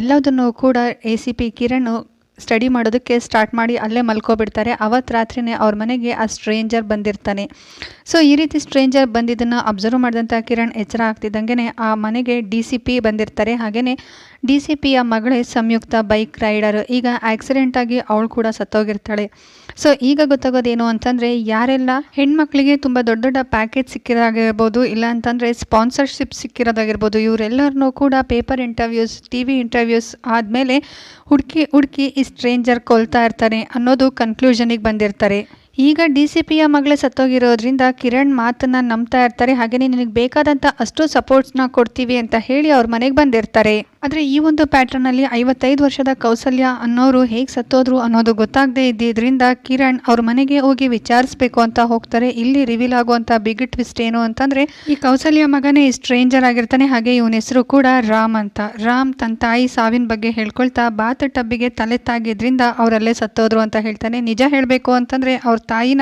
ಎಲ್ಲದನ್ನು ಕೂಡ A C P Kiran study ಮಾಡೋದಕ್ಕೆ ಸ್ಟಾರ್ಟ್ ಮಾಡಿ ಅಲ್ಲೇ ಮಲ್ಕೊಬಿಡ್ತಾರೆ. ಅವತ್ತು ರಾತ್ರಿನೇ ಅವ್ರ ಮನೆಗೆ ಆ ಸ್ಟ್ರೇಂಜರ್ ಬಂದಿರ್ತಾನೆ. ಸೊ ಈ ರೀತಿ ಸ್ಟ್ರೇಂಜರ್ ಬಂದಿದ್ದನ್ನು ಅಬ್ಸರ್ವ್ ಮಾಡಿದಂಥ ಕಿರಣ್ ಎಚ್ಚರ ಆಗ್ತಿದ್ದಂಗೆ ಆ ಮನೆಗೆ ಡಿ ಸಿ ಪಿ ಬಂದಿರ್ತಾರೆ. ಹಾಗೆಯೇ ಡಿ ಸಿ ಪಿಯ ಮಗಳೇ ಸಂಯುಕ್ತ ಬೈಕ್ ರೈಡರ್. ಈಗ ಆಕ್ಸಿಡೆಂಟ್ ಆಗಿ ಅವಳು ಕೂಡ ಸತ್ತೋಗಿರ್ತಾಳೆ. ಸೊ ಈಗ ಗೊತ್ತಾಗೋದೇನು ಅಂತಂದರೆ, ಯಾರೆಲ್ಲ ಹೆಣ್ಮಕ್ಳಿಗೆ ತುಂಬ ದೊಡ್ಡ ದೊಡ್ಡ ಪ್ಯಾಕೇಜ್ ಸಿಕ್ಕಿರೋದಾಗಿರ್ಬೋದು, ಇಲ್ಲ ಅಂತಂದರೆ ಸ್ಪಾನ್ಸರ್ಶಿಪ್ ಸಿಕ್ಕಿರೋದಾಗಿರ್ಬೋದು, ಇವರೆಲ್ಲರನ್ನೂ ಕೂಡ paper interviews T V interviews ಆದಮೇಲೆ ಹುಡುಕಿ ಹುಡುಕಿ ಈ ಸ್ಟ್ರೇಂಜರ್ ಕೊಲ್ತಾ ಇರ್ತಾರೆ ಅನ್ನೋದು ಕನ್ಕ್ಲೂಷನಿಗೆ ಬಂದಿರ್ತಾರೆ. ಈಗ ಡಿ ಸಿ ಪಿಯ ಮಗಳೇ ಸತ್ತೋಗಿರೋದ್ರಿಂದ ಕಿರಣ್ ಮಾತನ್ನ ನಂಬ್ತಾ ಇರ್ತಾರೆ. ಹಾಗೆಯೇ ನಿನಗೆ ಬೇಕಾದಂಥ ಅಷ್ಟು ಸಪೋರ್ಟ್ಸ್ನ ಕೊಡ್ತೀವಿ ಅಂತ ಹೇಳಿ ಅವ್ರ ಮನೆಗೆ ಬಂದಿರ್ತಾರೆ. ಆದರೆ ಈ ಒಂದು ಪ್ಯಾಟ್ರನಲ್ಲಿ ಐವತ್ತೈದು ವರ್ಷದ ಕೌಸಲ್ಯ ಅನ್ನೋರು ಹೇಗೆ ಸತ್ತೋದ್ರು ಅನ್ನೋದು ಗೊತ್ತಾಗದೇ ಇದ್ದಿದ್ರಿಂದ ಕಿರಣ್ ಅವ್ರ ಮನೆಗೆ ಹೋಗಿ ವಿಚಾರಿಸ್ಬೇಕು ಅಂತ ಹೋಗ್ತಾರೆ. ಇಲ್ಲಿ ರಿವೀಲ್ ಆಗುವಂಥ ಬಿಗ್ ಟ್ವಿಸ್ಟ್ ಏನು ಅಂತಂದ್ರೆ, ಈ ಕೌಸಲ್ಯ ಮಗನೇ ಸ್ಟ್ರೇಂಜರ್ ಆಗಿರ್ತಾನೆ. ಹಾಗೆ ಇವನ ಹೆಸರು ಕೂಡ ರಾಮ್ ಅಂತ. ರಾಮ್ ತನ್ನ ತಾಯಿ ಸಾವಿನ ಬಗ್ಗೆ ಹೇಳ್ಕೊಳ್ತಾ ಬಾತ್ ಟಬ್ಬಿಗೆ ತಲೆ ತಾಗಿದ್ರಿಂದ ಅವರಲ್ಲೇ ಸತ್ತೋದ್ರು ಅಂತ ಹೇಳ್ತಾನೆ. ನಿಜ ಹೇಳಬೇಕು ಅಂತಂದ್ರೆ ಅವ್ರ ತಾಯಿನ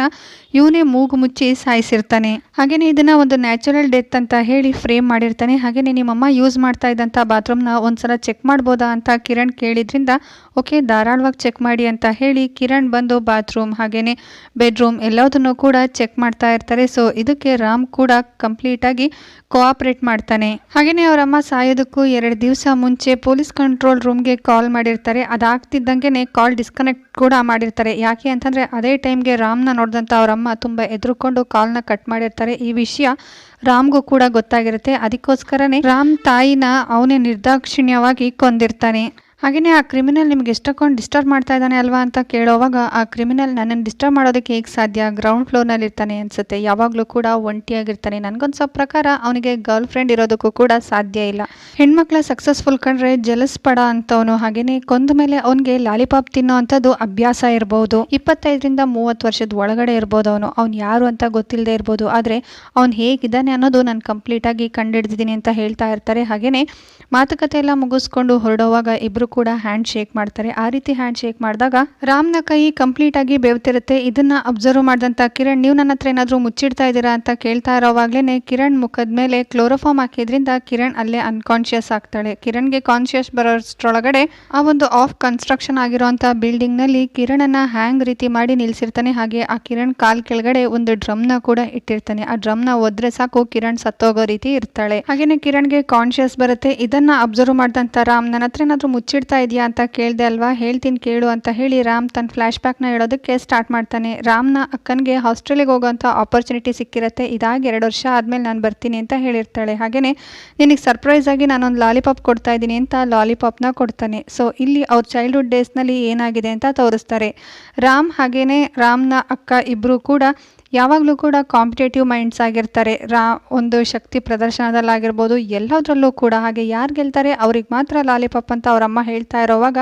ಇವನೇ ಮೂಗು ಮುಚ್ಚಿ ಸಾಯಿಸಿರ್ತಾನೆ. ಹಾಗೇನೆ ಇದನ್ನ ಒಂದು ನ್ಯಾಚುರಲ್ ಡೆತ್ ಅಂತ ಹೇಳಿ ಫ್ರೇಮ್ ಮಾಡಿರ್ತಾನೆ. ಹಾಗೇನೆ ನಿಮ್ಮಮ್ಮ ಯೂಸ್ ಮಾಡ್ತಾ ಇದ್ದಂಥ ಬಾತ್ರೂಮ್ನ ಒಂದ್ಸಲ ಚೆಕ್ ಮಾಡ್ಬೋದಾ ಅಂತ ಕಿರಣ್ ಕೇಳಿದ್ರಿಂದ, ಓಕೆ, ಧಾರಾಳವಾಗಿ ಚೆಕ್ ಮಾಡಿ ಅಂತ ಹೇಳಿ ಕಿರಣ್ ಬಂದು ಬಾತ್ರೂಮ್, ಹಾಗೇನೆ ಬೆಡ್ರೂಮ್ ಎಲ್ಲದನ್ನು ಕೂಡ ಚೆಕ್ ಮಾಡ್ತಾ ಇರ್ತಾರೆ. ಸೊ, ಇದಕ್ಕೆ ರಾಮ್ ಕೂಡ ಕಂಪ್ಲೀಟ್ ಆಗಿ ಕೋಆಪರೇಟ್ ಮಾಡ್ತಾನೆ. ಹಾಗೇನೆ ಅವರಮ್ಮ ಸಾಯೋದಕ್ಕೂ ಎರಡು ದಿವಸ ಮುಂಚೆ ಪೊಲೀಸ್ ಕಂಟ್ರೋಲ್ ರೂಮ್ಗೆ ಕಾಲ್ ಮಾಡಿರ್ತಾರೆ. ಅದಾಗ್ತಿದ್ದಂಗೆ ಕಾಲ್ ಡಿಸ್ಕನೆಕ್ಟ್ ಕೂಡ ಮಾಡಿರ್ತಾರೆ. ಯಾಕೆ ಅಂತಂದ್ರೆ, ಅದೇ ಟೈಮ್ಗೆ ರಾಮ್ನ ನೋಡಿದಂಥ ಅವರಮ್ಮ ತುಂಬ ಎದುರುಕೊಂಡು ಕಾಲ್ನ ಕಟ್ ಮಾಡಿರ್ತಾರೆ. ಈ ವಿಷಯ ರಾಮ್ಗೂ ಕೂಡ ಗೊತ್ತಾಗಿರುತ್ತೆ. ಅದಕ್ಕೋಸ್ಕರನೇ ರಾಮ್ ತಾಯಿನ ಅವನೇ ನಿರ್ದಾಕ್ಷಿಣ್ಯವಾಗಿ ಕೊಂದಿರ್ತಾನೆ. ಹಾಗೆಯೇ ಆ ಕ್ರಿಮಿನಲ್ ನಿಮ್ಗೆ ಎಷ್ಟಕ್ಕೊಂದು ಡಿಸ್ಟರ್ಬ್ ಮಾಡ್ತಾ ಇದ್ದಾನೆ ಅಲ್ವಾ ಅಂತ ಕೇಳೋವಾಗ ಆ ಕ್ರಿಮಿನಲ್ ನನ್ನನ್ನು ಡಿಸ್ಟರ್ಬ್ ಮಾಡೋದಕ್ಕೆ ಹೇಗೆ ಸಾಧ್ಯ? ಗ್ರೌಂಡ್ ಫ್ಲೋರ್ನಲ್ಲಿ ಇರ್ತಾನೆ ಅನ್ಸುತ್ತೆ. ಯಾವಾಗಲೂ ಕೂಡ ಒಂಟಿಯಾಗಿರ್ತಾನೆ. ನನಗೊಂದು ಪ್ರಕಾರ ಅವನಿಗೆ ಗರ್ಲ್ ಫ್ರೆಂಡ್ ಇರೋದಕ್ಕೂ ಕೂಡ ಸಾಧ್ಯ ಇಲ್ಲ. ಹೆಣ್ಮಕ್ಳ ಸಕ್ಸಸ್ಫುಲ್ ಕಂಡ್ರೆ ಜಲಸ್ ಪಡ ಅಂತವನು ಹಾಗೆಯೇ ಕೊಂದ ಮೇಲೆ ಅವನಿಗೆ ಲಾಲಿಪಾಪ್ ತಿನ್ನೋ ಅಂಥದ್ದು ಅಭ್ಯಾಸ ಇರಬಹುದು ಇಪ್ಪತ್ತೈದರಿಂದ ಮೂವತ್ತು ವರ್ಷದ ಒಳಗಡೆ ಇರ್ಬೋದು ಅವನು. ಅವ್ನು ಯಾರು ಅಂತ ಗೊತ್ತಿಲ್ಲದೆ ಇರ್ಬೋದು. ಆದರೆ ಅವ್ನು ಹೇಗಿದ್ದಾನೆ ಅನ್ನೋದು ನಾನು ಕಂಪ್ಲೀಟಾಗಿ ಕಂಡುಹಿಡ್ದಿದ್ದೀನಿ ಅಂತ ಹೇಳ್ತಾ ಇರ್ತಾರೆ. ಹಾಗೇನೆ ಮಾತುಕತೆ ಎಲ್ಲ ಮುಗಿಸ್ಕೊಂಡು ಹೊರಡೋವಾಗ ಇಬ್ರು ಕೂಡ ಹ್ಯಾಂಡ್ ಶೇಕ್ ಮಾಡ್ತಾರೆ. ಆ ರೀತಿ ಹ್ಯಾಂಡ್ ಶೇಕ್ ಮಾಡಿದಾಗ ರಾಮ್ನ ಕೈ ಕಂಪ್ಲೀಟ್ ಆಗಿ ಬೆವ್ತಿರುತ್ತೆ. ಇದನ್ನ ಅಬ್ಸರ್ವ್ ಮಾಡಿದಂತ ಕಿರಣ್, ನೀವು ನನ್ನ ಹತ್ರ ಏನಾದರೂ ಮುಚ್ಚಿಡ್ತಾ ಇದ್ದೀರಾ ಅಂತ ಕೇಳ್ತಾ ಇರೋವಾಗ್ಲೇನೆ ಕಿರಣ್ ಮುಖದ ಮೇಲೆ ಕ್ಲೋರೋಫಾರ್ಮ್ ಹಾಕಿದ್ರಿಂದ ಕಿರಣ್ ಅಲ್ಲೇ ಅನ್ಕಾನ್ಶಿಯಸ್ ಆಗ್ತಾಳೆ. ಕಿರಣ್ಗೆ ಕಾನ್ಶಿಯಸ್ ಬರೋಷ್ಟ್ರೊಳಗಡೆ ಆ ಒಂದು ಆಫ್ ಕನ್ಸ್ಟ್ರಕ್ಷನ್ ಆಗಿರುವಂತ ಬಿಲ್ಡಿಂಗ್ನಲ್ಲಿ ಕಿರಣನ್ನ ಹ್ಯಾಂಗ್ ರೀತಿ ಮಾಡಿ ನಿಲ್ಸಿರ್ತಾನೆ. ಹಾಗೆ ಆ ಕಿರಣ್ ಕಾಲ್ ಕೆಳಗಡೆ ಒಂದು ಡ್ರಮ್ನ ಕೂಡ ಇಟ್ಟಿರ್ತಾನೆ. ಆ ಡ್ರಮ್ನ ಒದ್ರೆ ಸಾಕು, ಕಿರಣ್ ಸತ್ತೋಗೋ ರೀತಿ ಇರ್ತಾಳೆ. ಹಾಗೇನೆ ಕಿರಣ್ಗೆ ಕಾನ್ಶಿಯಸ್ ಬರುತ್ತೆ. ಇದನ್ನ ಅಬ್ಸರ್ವ್ ಮಾಡಿದಂತ ರಾಮ್, ನನ್ನ ಹತ್ರ ಏನಾದ್ರೂ ಮುಚ್ಚಿಡ್ತಾ ಇದೆಯಾ ಅಂತ ಕೇಳಿದೆ ಅಲ್ವಾ? ಹೇಳ್ತೀನಿ ಕೇಳು ಅಂತ ಹೇಳಿ ರಾಮ್ ತನ್ನ ಫ್ಲ್ಯಾಶ್ ಬ್ಯಾಕ್ನ ಹೇಳೋದಕ್ಕೆ ಸ್ಟಾರ್ಟ್ ಮಾಡ್ತಾನೆ. ರಾಮ್ನ ಅಕ್ಕನಿಗೆ ಹಾಸ್ಟೆಲಿಗೆ ಹೋಗೋಂಥ ಆಪರ್ಚುನಿಟಿ ಸಿಕ್ಕಿರುತ್ತೆ. ಇದಾಗಿ ಎರಡು ವರ್ಷ ಆದಮೇಲೆ ನಾನು ಬರ್ತೀನಿ ಅಂತ ಹೇಳಿರ್ತಾಳೆ. ಹಾಗೆಯೇ ನಿನಗೆ ಸರ್ಪ್ರೈಸ್ ಆಗಿ ನಾನೊಂದು ಲಾಲಿಪಾಪ್ ಕೊಡ್ತಾ ಇದ್ದೀನಿ ಅಂತ ಲಾಲಿಪಾಪ್ನ ಕೊಡ್ತಾನೆ. ಸೊ ಇಲ್ಲಿ ಅವ್ರ ಚೈಲ್ಡ್ಹುಡ್ ಡೇಸ್ನಲ್ಲಿ ಏನಾಗಿದೆ ಅಂತ ತೋರಿಸ್ತಾರೆ. ರಾಮ್ ಹಾಗೆಯೇ ರಾಮ್ನ ಅಕ್ಕ ಇಬ್ಬರೂ ಕೂಡ ಯಾವಾಗಲೂ ಕೂಡ ಕಾಂಪಿಟೇಟಿವ್ ಮೈಂಡ್ಸ್ ಆಗಿರ್ತಾರೆ. ರಾ, ಒಂದು ಶಕ್ತಿ ಪ್ರದರ್ಶನದಲ್ಲಾಗಿರ್ಬೋದು, ಎಲ್ಲದರಲ್ಲೂ ಕೂಡ ಹಾಗೆ ಯಾರು ಗೆಲ್ತಾರೆ, ಅವ್ರಿಗೆ ಮಾತ್ರ ಲಾಲಿಪಾಪ್ ಅಂತ ಅವರಮ್ಮ ಹೇಳ್ತಾ ಇರೋವಾಗ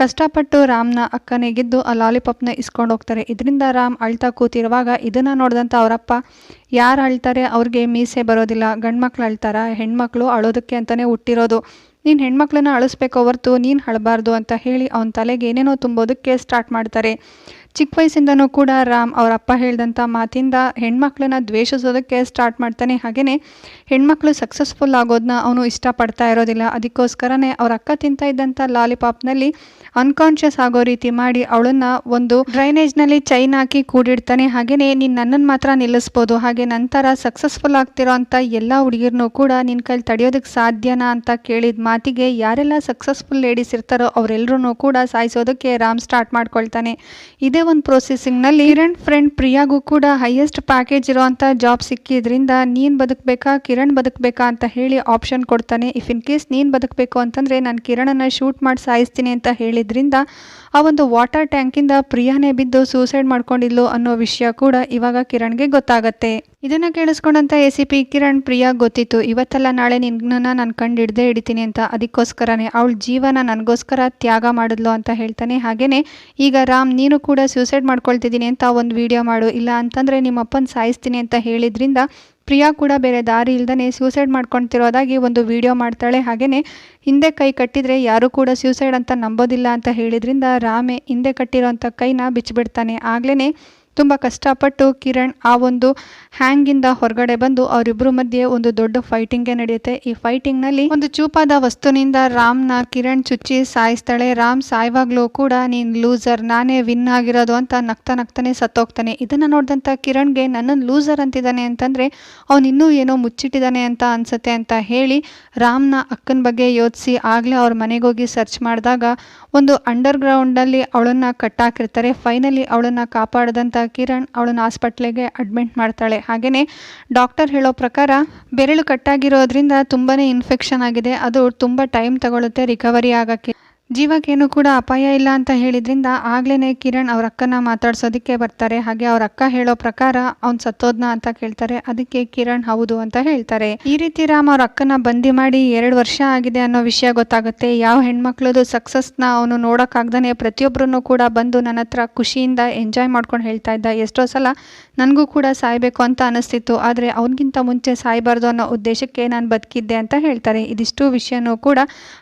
ಕಷ್ಟಪಟ್ಟು ರಾಮ್ನ ಅಕ್ಕನೇ ಗೆದ್ದು ಆ ಲಾಲಿಪಾಪ್ನ ಇಸ್ಕೊಂಡು ಹೋಗ್ತಾರೆ. ಇದರಿಂದ ರಾಮ್ ಅಳ್ತಾ ಕೂತಿರುವಾಗ ಇದನ್ನು ನೋಡಿದಂಥ ಅವರಪ್ಪ, ಯಾರು ಅಳ್ತಾರೆ, ಅವ್ರಿಗೆ ಮೀಸೆ ಬರೋದಿಲ್ಲ. ಗಂಡ್ಮಕ್ಳು ಅಳ್ತಾರ, ಹೆಣ್ಮಕ್ಳು ಅಳೋದಕ್ಕೆ ಅಂತಲೇ ಹುಟ್ಟಿರೋದು. ನೀನು ಹೆಣ್ಮಕ್ಳನ್ನ ಅಳಿಸ್ಬೇಕೋ ಹೊರ್ತು ನೀನು ಅಳಬಾರ್ದು ಅಂತ ಹೇಳಿ ಅವನ ತಲೆಗೆ ಏನೇನೋ ತುಂಬೋದಕ್ಕೆ ಸ್ಟಾರ್ಟ್ ಮಾಡ್ತಾರೆ. ಚಿಕ್ಕ ವಯಸ್ಸಿಂದನೂ ಕೂಡ ರಾಮ್ ಅವರ ಅಪ್ಪ ಹೇಳಿದಂಥ ಮಾತಿಂದ ಹೆಣ್ಮಕ್ಳನ್ನ ದ್ವೇಷಿಸೋದಕ್ಕೆ ಸ್ಟಾರ್ಟ್ ಮಾಡ್ತಾನೆ. ಹಾಗೆಯೇ ಹೆಣ್ಮಕ್ಳು ಸಕ್ಸಸ್ಫುಲ್ ಆಗೋದನ್ನ ಅವನು ಇಷ್ಟಪಡ್ತಾ ಇರೋದಿಲ್ಲ. ಅದಕ್ಕೋಸ್ಕರನೇ ಅವ್ರ ಅಕ್ಕ ತಿಂತ ಇದ್ದಂಥ ಲಾಲಿಪಾಪ್ನಲ್ಲಿ ಅನ್ಕಾನ್ಷಿಯಸ್ ಆಗೋ ರೀತಿ ಮಾಡಿ ಅವಳನ್ನ ಒಂದು ಡ್ರೈನೇಜ್ನಲ್ಲಿ ಚೈನ್ ಹಾಕಿ ಕೂಡಿಡ್ತಾನೆ. ಹಾಗೆಯೇ ನೀನು ನನ್ನನ್ನು ಮಾತ್ರ ನಿಲ್ಲಿಸ್ಬೋದು. ಹಾಗೆ ನಂತರ ಸಕ್ಸಸ್ಫುಲ್ ಆಗ್ತಿರೋ ಅಂಥ ಎಲ್ಲ ಹುಡುಗಿರನ್ನೂ ಕೂಡ ನಿನ್ನ ಕೈಲಿ ತಡೆಯೋದಕ್ಕೆ ಸಾಧ್ಯನಾ ಅಂತ ಕೇಳಿದ ಮಾತಿಗೆ ಯಾರೆಲ್ಲ ಸಕ್ಸಸ್ಫುಲ್ ಲೇಡೀಸ್ ಇರ್ತಾರೋ ಅವರೆಲ್ಲರೂ ಕೂಡ ಸಾಯಿಸೋದಕ್ಕೆ ರಾಮ್ ಸ್ಟಾರ್ಟ್ ಮಾಡ್ಕೊಳ್ತಾನೆ. ಇದೇ ಒಂದು ಪ್ರೊಸೆಸಿಂಗ್ನಲ್ಲಿ ಕಿರಣ್ ಫ್ರೆಂಡ್ ಪ್ರಿಯಾಗೂ ಕೂಡ ಹೈಯೆಸ್ಟ್ ಪ್ಯಾಕೇಜ್ ಇರೋವಂಥ ಜಾಬ್ ಸಿಕ್ಕಿದ್ರಿಂದ ನೀನು ಬದುಕಬೇಕಾ? ಕಿರಣ್ ಬದುಕಬೇಕಾ ಅಂತ ಹೇಳಿ ಆಪ್ಷನ್ ಕೊಡ್ತಾನೆ. ಇಫ್ ಇನ್ ಕೇಸ್ ನೀನು ಬದುಕಬೇಕು ಅಂತಂದರೆ ನಾನು ಕಿರಣನ್ನು ಶೂಟ್ ಮಾಡಿ ಸಾಯಿಸ್ತೀನಿ ಅಂತ ಹೇಳಿದ್ರಿಂದ ಆ ಒಂದು ವಾಟರ್ ಟ್ಯಾಂಕಿಂದ ಪ್ರಿಯಾನೇ ಬಿದ್ದು ಸೂಸೈಡ್ ಮಾಡ್ಕೊಂಡಿದ್ಲು ಅನ್ನೋ ವಿಷಯ ಕೂಡ ಇವಾಗ ಕಿರಣ್ಗೆ ಗೊತ್ತಾಗತ್ತೆ. ಇದನ್ನು ಕೇಳಿಸ್ಕೊಂಡಂಥ A C P Kiran, Priya ಗೊತ್ತಿತ್ತು. ಇವತ್ತಲ್ಲ ನಾಳೆ ನಿನ್ನ ನಾನು ಕಂಡು ಹಿಡ್ದೇ ಹಿಡಿತೀನಿ ಅಂತ. ಅದಕ್ಕೋಸ್ಕರನೇ ಅವಳ ಜೀವನ ನನಗೋಸ್ಕರ ತ್ಯಾಗ ಮಾಡಿದ್ಲು ಅಂತ ಹೇಳ್ತಾನೆ. ಹಾಗೇ ಈಗ ರಾಮ್, ನೀನು ಕೂಡ ಸೂಸೈಡ್ ಮಾಡ್ಕೊಳ್ತಿದ್ದೀನಿ ಅಂತ ಒಂದು ವಿಡಿಯೋ ಮಾಡು. ಇಲ್ಲ ಅಂತಂದರೆ ನಿಮ್ಮಪ್ಪನ ಸಾಯಿಸ್ತೀನಿ ಅಂತ ಹೇಳಿದ್ರಿಂದ ಪ್ರಿಯಾ ಕೂಡ ಬೇರೆ ದಾರಿ ಇಲ್ದೇ ಸೂಸೈಡ್ ಮಾಡ್ಕೊಳ್ತಿರೋದಾಗಿ ಒಂದು ವಿಡಿಯೋ ಮಾಡ್ತಾಳೆ. ಹಾಗೆಯೇ ಹಿಂದೆ ಕೈ ಕಟ್ಟಿದರೆ ಯಾರೂ ಕೂಡ ಸ್ಯೂಸೈಡ್ ಅಂತ ನಂಬೋದಿಲ್ಲ ಅಂತ ಹೇಳಿದ್ರಿಂದ ರಾಮೆ ಹಿಂದೆ ಕಟ್ಟಿರೋಂಥ ಕೈನ ಬಿಚ್ಚಿಬಿಡ್ತಾನೆ. ಆಗ್ಲೇ ತುಂಬ ಕಷ್ಟಪಟ್ಟು ಕಿರಣ್ ಆ ಒಂದು ಹ್ಯಾಂಗಿಂದ ಹೊರಗಡೆ ಬಂದು ಅವರಿಬ್ಬರ ಮಧ್ಯೆ ಒಂದು ದೊಡ್ಡ ಫೈಟಿಂಗೇ ನಡೆಯುತ್ತೆ. ಈ ಫೈಟಿಂಗ್ನಲ್ಲಿ ಒಂದು ಚೂಪಾದ ವಸ್ತುನಿಂದ ರಾಮ್ನ ಕಿರಣ್ ಚುಚ್ಚಿ ಸಾಯಿಸ್ತಾಳೆ. ರಾಮ್ ಸಾಯುವಾಗ್ಲೂ ಕೂಡ, ನೀನು ಲೂಸರ್ ನಾನೇ ವಿನ್ ಆಗಿರೋದು ಅಂತ ನಗ್ತಾ ನಗ್ತಾನೆ ಸತ್ತೋಗ್ತಾನೆ. ಇದನ್ನು ನೋಡಿದಂಥ ಕಿರಣ್ಗೆ ನನ್ನನ್ನು ಲೂಸರ್ ಅಂತಿದ್ದಾನೆ ಅಂತಂದರೆ, ಅವನು ಇನ್ನೂ ಏನೋ ಮುಚ್ಚಿಟ್ಟಿದ್ದಾನೆ ಅಂತ ಅನಿಸುತ್ತೆ ಅಂತ ಹೇಳಿ ರಾಮ್ನ ಅಕ್ಕನ ಬಗ್ಗೆ ಯೋಚಿಸಿ ಆಗಲೇ ಅವ್ರ ಮನೆಗೆ ಹೋಗಿ ಸರ್ಚ್ ಮಾಡಿದಾಗ ಒಂದು ಅಂಡರ್ ಗ್ರೌಂಡಲ್ಲಿ ಅವಳನ್ನು ಕಟ್ಟಾಕಿರ್ತಾರೆ. ಫೈನಲಿ ಅವಳನ್ನು ಕಾಪಾಡಿದಂಥ ಕಿರಣ್ ಅವಳನ್ನ ಹಾಸ್ಪಿಟ್ಲಿಗೆ ಅಡ್ಮಿಟ್ ಮಾಡ್ತಾಳೆ. ಹಾಗೆಯೇ ಡಾಕ್ಟರ್ ಹೇಳೋ ಪ್ರಕಾರ ಬೆರಳು ಕಟ್ಟಾಗಿರೋದ್ರಿಂದ ತುಂಬಾ ಇನ್ಫೆಕ್ಷನ್ ಆಗಿದೆ. ಅದು ತುಂಬ ಟೈಮ್ ತಗೊಳ್ಳುತ್ತೆ ರಿಕವರಿ ಆಗೋಕ್ಕೆ. ಜೀವಕ್ಕೇನು ಕೂಡ ಅಪಾಯ ಇಲ್ಲ ಅಂತ ಹೇಳಿದ್ರಿಂದ ಆಗ್ಲೇ ಕಿರಣ್ ಅವ್ರ ಅಕ್ಕನ ಮಾತಾಡ್ಸೋದಕ್ಕೆ ಬರ್ತಾರೆ. ಹಾಗೆ ಅವ್ರ ಅಕ್ಕ ಹೇಳೋ ಪ್ರಕಾರ ಅವ್ನ್ ಸತ್ತೋದ್ನ ಅಂತ ಕೇಳ್ತಾರೆ. ಅದಕ್ಕೆ ಕಿರಣ್ ಹೌದು ಅಂತ ಹೇಳ್ತಾರೆ. ಈ ರೀತಿ ರಾಮ್ ಅವ್ರ ಅಕ್ಕನ ಬಂದಿ ಮಾಡಿ ಎರಡು ವರ್ಷ ಆಗಿದೆ ಅನ್ನೋ ವಿಷಯ ಗೊತ್ತಾಗುತ್ತೆ. ಯಾವ ಹೆಣ್ಮಕ್ಳದು ಸಕ್ಸಸ್ನ ಅವನು ನೋಡೋಕ್ಕಾಗ್ದಾನೆ ಪ್ರತಿಯೊಬ್ಬರನ್ನು ಕೂಡ ಬಂದು ನನ್ನ ಹತ್ರ ಖುಷಿಯಿಂದ ಎಂಜಾಯ್ ಮಾಡ್ಕೊಂಡು ಹೇಳ್ತಾ ಇದ್ದ. ಎಷ್ಟೋ ಸಲ ನನಗೂ ಕೂಡ ಸಾಯಬೇಕು ಅಂತ ಅನಿಸ್ತಿತ್ತು. ಆದರೆ ಅವನಿಗಿಂತ ಮುಂಚೆ ಸಾಯಬಾರ್ದು ಅನ್ನೋ ಉದ್ದೇಶಕ್ಕೆ ನಾನು ಬದುಕಿದ್ದೆ ಅಂತ ಹೇಳ್ತಾರೆ. ಇದಿಷ್ಟು ವಿಷಯನೂ ಕೂಡ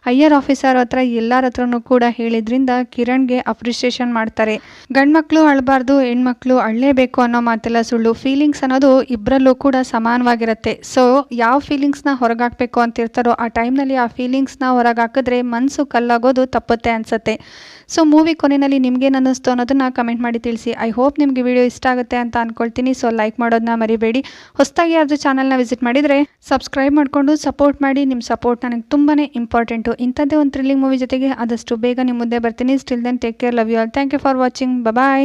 ಹೈಯರ್ ಆಫೀಸರ್ ಹತ್ರ ಎಲ್ಲರ ಹತ್ರನೂ ಕೂಡ ಹೇಳಿದ್ರಿಂದ ಕಿರಣ್ಗೆ ಅಪ್ರಿಷಿಯೇಷನ್ ಮಾಡ್ತಾರೆ. ಗಂಡ್ಮಕ್ಳು ಅಳಬಾರ್ದು, ಹೆಣ್ಮಕ್ಳು ಅಳ್ಳೇಬೇಕು ಅನ್ನೋ ಮಾತೆಲ್ಲ ಸುಳ್ಳು ಫೀಲಿಂಗ್ಸ್ ಅನ್ನೋದು ಇಬ್ಬರಲ್ಲೂ ಕೂಡ ಸಮಾನವಾಗಿರುತ್ತೆ. ಸೊ ಯಾವ ಫೀಲಿಂಗ್ಸ್ನ ಹೊರಗಾಕಬೇಕು ಅಂತ ಇರ್ತಾರೋ ಆ ಟೈಮ್ನಲ್ಲಿ ಆ ಫೀಲಿಂಗ್ಸ್ನ ಹೊರಗಾಕಿದ್ರೆ ಮನಸ್ಸು ಕಲ್ಲಾಗೋದು ತಪ್ಪುತ್ತೆ ಅನಿಸುತ್ತೆ. ಸೊ ಮೂವಿ ಕೊನೆಯಲ್ಲಿ ನಿಮ್ಗೇನು ಅನ್ನಿಸ್ತು ಅನ್ನೋದನ್ನ ಕಮೆಂಟ್ ಮಾಡಿ ತಿಳಿಸಿ. ಐ ಹೋಪ್ ನಿಮಗೆ ವಿಡಿಯೋ ಇಷ್ಟ ಆಗುತ್ತೆ ಅಂತ ಅಂದ್ಕೊಳ್ತೀನಿ ಸೊ ಲೈಕ್ ಮಾಡೋದನ್ನ ಮರಿಬೇಡಿ. ಹೊಸದಾಗಿ ಯಾರ್ದು ಚಾನಲ್ನ ವಿಸಿಟ್ ಮಾಡಿದರೆ ಸಬ್ಸ್ಕ್ರೈಬ್ ಮಾಡಿಕೊಂಡು ಸಪೋರ್ಟ್ ಮಾಡಿ. ನಿಮ್ಮ ಸಪೋರ್ಟ್ ನನಗೆ ತುಂಬಾ ಇಂಪಾರ್ಟೆಂಟು ಇಂಥದ್ದೇ ಒಂದು ಥ್ರಿಲ್ಲಿಂಗ್ ಮೂವಿ ಜೊತೆಗೆ ಆದಷ್ಟು ಬೇಗ ನಿಮ್ಮ ಮುಂದೆ ಬರ್ತೀನಿ. Still then take care love you all thank you for watching bye